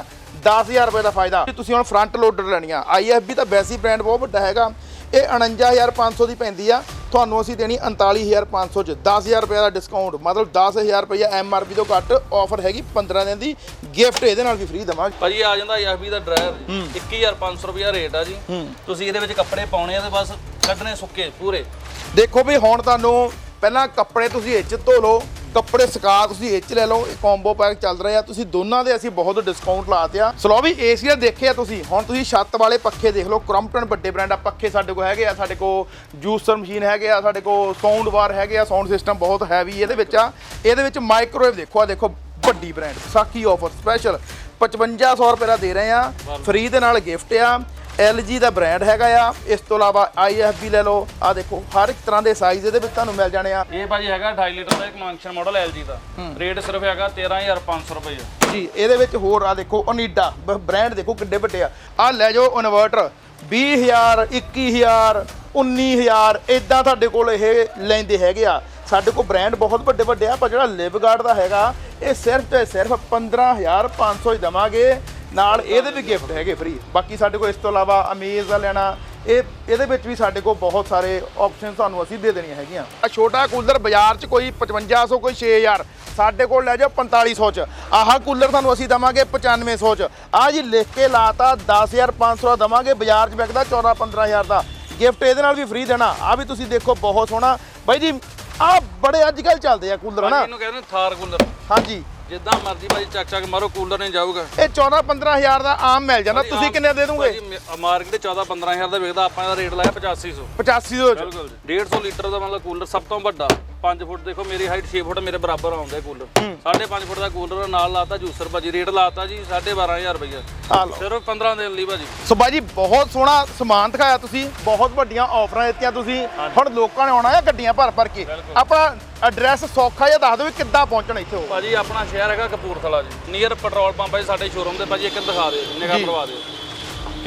Speaker 1: 10000 ਰੁਪਏ ਦਾ ਫਾਇਦਾ। ਤੁਸੀਂ ਹੁਣ ਫਰੰਟ ਲੋਡਰ ਲੈਣੀ ਆ। IFB ਤਾਂ ਵੈਸੀ ਬ੍ਰਾਂਡ ਬਹੁਤ ਵੱਡਾ ਹੈਗਾ। ਇਹ 49500 ਦੀ ਪੈਂਦੀ ਆ। ਤੁਹਾਨੂੰ ਅਸੀਂ ਦੇਣੀ 39500 ਚ। 10000 ਰੁਪਏ ਦਾ ਡਿਸਕਾਊਂਟ ਮਤਲਬ 10000 ਰੁਪਏ MRP ਤੋਂ ਘੱਟ ਆਫਰ ਹੈਗੀ 15 ਦਿਨ ਦੀ ਗਿਫਟ ਇਹਦੇ ਨਾਲ ਵੀ ਫ੍ਰੀ ਦਵਾਂਗੇ।
Speaker 2: ਭਾਜੀ ਆ ਜਾਂਦਾ ਐਫਬੀ ਦਾ ਡਰਾਇਰ 21500 ਰੁਪਿਆ ਰੇਟ ਆ ਜੀ। ਤੁਸੀਂ ਇਹਦੇ ਵਿੱਚ ਕੱਪੜੇ ਪਾਉਣੇ ਆ ਤੇ ਬਸ ਕੱਢਣੇ ਸੁੱਕੇ ਪੂਰੇ।
Speaker 1: ਦੇਖੋ ਵੀ ਹੁਣ ਤੁਹਾਨੂੰ ਪਹਿਲਾਂ ਕੱਪੜੇ ਤੁਸੀਂ ਇਹ 'ਚ ਧੋ ਲਓ। ਕੱਪੜੇ ਸੁਕਾ ਤੁਸੀਂ ਇਹ 'ਚ ਲੈ ਲਓ ਇਹ ਕੰਬੋ ਪੈਕ ਚੱਲ ਰਿਹਾ ਤੁਸੀਂ ਦੋਨਾਂ ਦੇ ਅਸੀਂ ਬਹੁਤ ਡਿਸਕਾਊਂਟ ਲਾਤੇ ਆ। ਸਲੋ ਵੀ ਏਸੀਆ ਦੇਖੇ ਆ ਤੁਸੀਂ? ਹੁਣ ਤੁਸੀਂ ਛੱਤ ਵਾਲੇ ਪੱਖੇ ਦੇਖ ਲਓ। ਕ੍ਰਮਪਟਨ ਵੱਡੇ ਬ੍ਰਾਂਡ ਆ ਪੱਖੇ ਸਾਡੇ ਕੋਲ ਹੈਗੇ ਆ ਸਾਡੇ ਕੋਲ ਜੂਸਰ ਮਸ਼ੀਨ ਹੈਗੇ ਆ ਸਾਡੇ ਕੋਲ ਸਾਊਂਡ ਬਾਰ ਹੈਗੇ ਆ ਸਾਊਂਡ ਸਿਸਟਮ ਬਹੁਤ ਹੈਵੀ ਇਹਦੇ ਵਿੱਚ ਆ। ਇਹਦੇ ਵਿੱਚ ਮਾਈਕ੍ਰੋਵੇਵ ਦੇਖੋ ਆ ਦੇਖੋ ਵੱਡੀ ਬ੍ਰਾਂਡ ਵਿਸਾਖੀ ਆਫਰ ਸਪੈਸ਼ਲ 5500 ਰੁਪਏ ਦਾ ਦੇ ਰਹੇ ਆ। ਫ੍ਰੀ ਦੇ ਨਾਲ ਗਿਫਟ ਆ। LG ਦਾ ਬ੍ਰਾਂਡ ਹੈਗਾ ਆ। ਇਸ ਤੋਂ ਇਲਾਵਾ IFB ਲੈ ਲਓ। ਆ ਦੇਖੋ ਹਰ ਇੱਕ ਤਰ੍ਹਾਂ ਦੇ ਸਾਈਜ਼ ਇਹਦੇ ਵਿੱਚ ਤੁਹਾਨੂੰ ਮਿਲ ਜਾਣੇ ਆ।
Speaker 2: ਇਹ ਭਾਜੀ ਹੈਗਾ 2.5 ਲੀਟਰ ਦਾ ਇੱਕ ਫੰਕਸ਼ਨ ਮਾਡਲ LG ਦਾ। ਰੇਟ ਸਿਰਫ ਹੈਗਾ 13500 ਰੁਪਏ।
Speaker 1: ਜੀ ਇਹਦੇ ਵਿੱਚ ਹੋਰ ਆ ਦੇਖੋ ਓਨੀਡਾ ਬ੍ਰਾਂਡ ਦੇਖੋ ਕਿੱਡੇ ਵੱਡੇ ਆ। ਆ ਲੈ ਜਾਓ ਇਨਵਰਟਰ 20000 21000 19000 ਇਦਾਂ ਤੁਹਾਡੇ ਕੋਲ ਇਹ ਲੈਂਦੇ ਹੈਗੇ ਆ। ਸਾਡੇ ਕੋਲ ਬ੍ਰਾਂਡ ਬਹੁਤ ਵੱਡੇ ਵੱਡੇ ਆ ਪਰ ਜਿਹੜਾ ਲਿਵਗਾਰਡ ਦਾ ਹੈਗਾ ਇਹ ਸਿਰਫ ਤੇ ਸਿਰਫ 15500 ਹੀ ਦਵਾਂਗੇ। ਨਾਲ ਇਹਦੇ ਵੀ ਗਿਫਟ ਹੈਗੇ ਫ੍ਰੀ ਬਾਕੀ ਸਾਡੇ ਕੋਲ ਇਸ ਤੋਂ ਇਲਾਵਾ ਅਮੇਜ਼ ਦਾ ਲੈਣਾ ਇਹ ਇਹਦੇ ਵਿੱਚ ਵੀ ਸਾਡੇ ਕੋਲ ਬਹੁਤ ਸਾਰੇ ਆਪਸ਼ਨ ਤੁਹਾਨੂੰ ਅਸੀਂ ਦੇ ਦੇਣੀਆਂ ਹੈਗੀਆਂ। ਆ ਛੋਟਾ ਕੂਲਰ ਬਾਜ਼ਾਰ 'ਚ ਕੋਈ 5500 ਕੋਈ 6000 ਸਾਡੇ ਕੋਲ ਲੈ ਜਾਓ 4500 ਚ। ਆਹ ਕੂਲਰ ਤੁਹਾਨੂੰ ਅਸੀਂ ਦਵਾਂਗੇ 9500 ਚ। ਆ ਜੀ ਲਿਖ ਕੇ ਲਾਤਾ 10500 ਦਾ ਦਵਾਂਗੇ ਬਾਜ਼ਾਰ 'ਚ ਵਿਕਦਾ 14 15000 ਦਾ। ਗਿਫਟ ਇਹਦੇ ਨਾਲ ਵੀ ਫ੍ਰੀ ਦੇਣਾ। ਆ ਵੀ ਤੁਸੀਂ ਦੇਖੋ ਬਹੁਤ ਸੋਹਣਾ। ਬਾਈ ਜੀ ਆ ਬੜੇ ਅੱਜ ਕੱਲ ਚੱਲਦੇ ਆ ਕੂਲਰ ਹਨਾ?
Speaker 2: ਇਹਨੂੰ ਕਹਿੰਦੇ ਥਾਰ ਕੂਲਰ
Speaker 1: ਹਾਂਜੀ।
Speaker 2: ਜਿੱਦਾਂ ਮਰਜ਼ੀ ਭਾਜੀ ਚੱਕ ਚੱਕ ਮਾਰੋ ਕੂਲਰ ਨਹੀਂ ਜਾਊਗਾ।
Speaker 1: ਇਹ 14 15000 ਦਾ ਆਮ ਮਿਲ ਜਾਂਦਾ। ਤੁਸੀਂ ਕਿੰਨੇ ਦੇ ਦੋਗੇ?
Speaker 2: ਮਾਰਕੀਟ 14 15000 ਦਾ ਵਿਕਦਾ ਆਪਾਂ ਇਹਦਾ ਰੇਟ ਲਾਇਆ 8500
Speaker 1: 85 ਦੇ ਵਿੱਚ
Speaker 2: ਬਿਲਕੁਲ ਜੀ। 150 ਲੀਟਰ ਦਾ ਮਤਲਬ ਕੂਲਰ ਸਭ ਤੋਂ ਵੱਡਾ। 5 ਫੁੱਟ ਦੇਖੋ ਮੇਰੀ ਹਾਈਟ 6 ਫੁੱਟ ਮੇਰੇ ਬਰਾਬਰ ਆਉਂਦਾ ਕੂਲਰ 5.5 ਫੁੱਟ ਦਾ ਕੂਲਰ ਨਾਲ ਲਾਤਾ ਜੂਸਰ ਭਾਜੀ ਰੇਟ ਲਾਤਾ ਜੀ 12500 ਰੁਪਏ ਸਿਰਫ 15 ਦਿਨ ਲਈ ਭਾਜੀ।
Speaker 1: ਸੋ ਬਾਈ ਜੀ ਬਹੁਤ ਸੋਹਣਾ ਸਮਾਨ ਦਿਖਾਇਆ ਤੁਸੀਂ ਬਹੁਤ ਵੱਡੀਆਂ ਆਫਰਾਂ ਦਿੱਤੀਆਂ ਤੁਸੀਂ। ਹੁਣ ਲੋਕਾਂ ਨੇ ਆਉਣਾ ਹੈ ਗੱਡੀਆਂ ਭਰ ਭਰ ਕੇ? ਆਪਣਾ ਐਡਰੈਸ ਸੌਖਾ ਜਿਹਾ ਦੱਸ ਦਿਓ ਵੀ ਕਿੱਦਾਂ ਪਹੁੰਚਣਾ ਇੱਥੇ
Speaker 2: ਭਾਜੀ ਆਪਣਾ ਸ਼ਹਿਰ ਹੈਗਾ ਕਪੂਰਥਲਾ ਜੀ। ਨੀਅਰ ਪੈਟਰੋਲ ਪੰਪ ਹੈ ਸਾਡੇ ਸ਼ੋਰੂਮ ਦੇ। ਭਾਜੀ ਇੱਕ ਦਿਖਾ ਦਿਓ ਨਿਗਾਹ ਕਰਵਾ ਦਿਓ।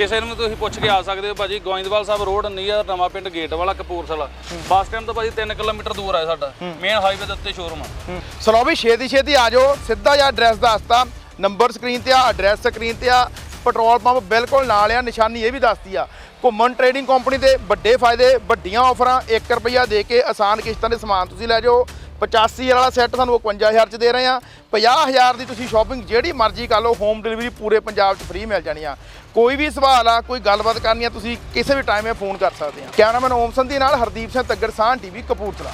Speaker 2: ਕਿਸੇ ਨੂੰ ਤੁਸੀਂ ਪੁੱਛ ਕੇ ਆ ਸਕਦੇ ਹੋ ਭਾਜੀ ਗੋਇੰਦਵਾਲ ਸਾਹਿਬ ਰੋਡ ਨੀਅਰ ਨਵਾਂ ਪਿੰਡ ਗੇਟ ਵਾਲਾ ਕਪੂਰਥਲਾ। ਬੱਸ ਸਟੈਂਡ ਤੋਂ ਭਾਜੀ 3 ਕਿਲੋਮੀਟਰ ਦੂਰ ਹੈ ਸਾਡਾ। ਮੇਨ ਹਾਈਵੇ ਦੇ ਉੱਤੇ ਸ਼ੋਰੂਮ ਆ।
Speaker 1: ਸਲੋ ਵੀ ਛੇਤੀ ਛੇਤੀ ਆ ਜਾਓ ਸਿੱਧਾ ਜਿਹਾ ਐਡਰੈਸ ਦੱਸਤਾ। ਨੰਬਰ ਸਕਰੀਨ ਤੇ ਆ ਐਡਰੈਸ ਸਕਰੀਨ ਤੇ ਆ। ਪੈਟਰੋਲ ਪੰਪ ਬਿਲਕੁਲ ਨਾਲ ਆ ਨਿਸ਼ਾਨੀ ਇਹ ਵੀ ਦੱਸਤੀ ਆ। ਘੁੰਮਣ ਟ੍ਰੇਡਿੰਗ ਕੰਪਨੀ ਦੇ ਵੱਡੇ ਫਾਇਦੇ ਵੱਡੀਆਂ ਆਫਰਾਂ 1 ਰੁਪਿਆ ਦੇ ਕੇ ਆਸਾਨ ਕਿਸ਼ਤਾਂ ਦੇ ਸਮਾਨ ਤੁਸੀਂ ਲੈ ਜਾਓ। 85 ਵਾਲਾ ਸੈੱਟ ਤੁਹਾਨੂੰ 51000 ਚ ਦੇ ਰਹੇ ਆ 50000 ਦੀ ਤੁਸੀਂ ਸ਼ਾਪਿੰਗ ਜਿਹੜੀ ਮਰਜ਼ੀ ਕਰ ਲਓ ਹੋਮ ਡਿਲੀਵਰੀ ਪੂਰੇ ਪੰਜਾਬ 'ਚ ਫ੍ਰੀ ਮਿਲ ਜਾਣੀ ਆ। ਕੋਈ ਵੀ ਸਵਾਲ ਆ, ਕੋਈ ਗੱਲਬਾਤ ਕਰਨੀ ਆ, ਤੁਸੀਂ ਕਿਸੇ ਵੀ ਟਾਈਮ ਇਹ ਫੋਨ ਕਰ ਸਕਦੇ ਆ। ਕੈਮਰਾਮੈਨ ਓਮ ਸੰਧੀ ਨਾਲ ਹਰਦੀਪ ਸਿੰਘ ਤੱਗੜ ਸਾਹ ਟੀਵੀ, ਕਪੂਰਥਲਾ।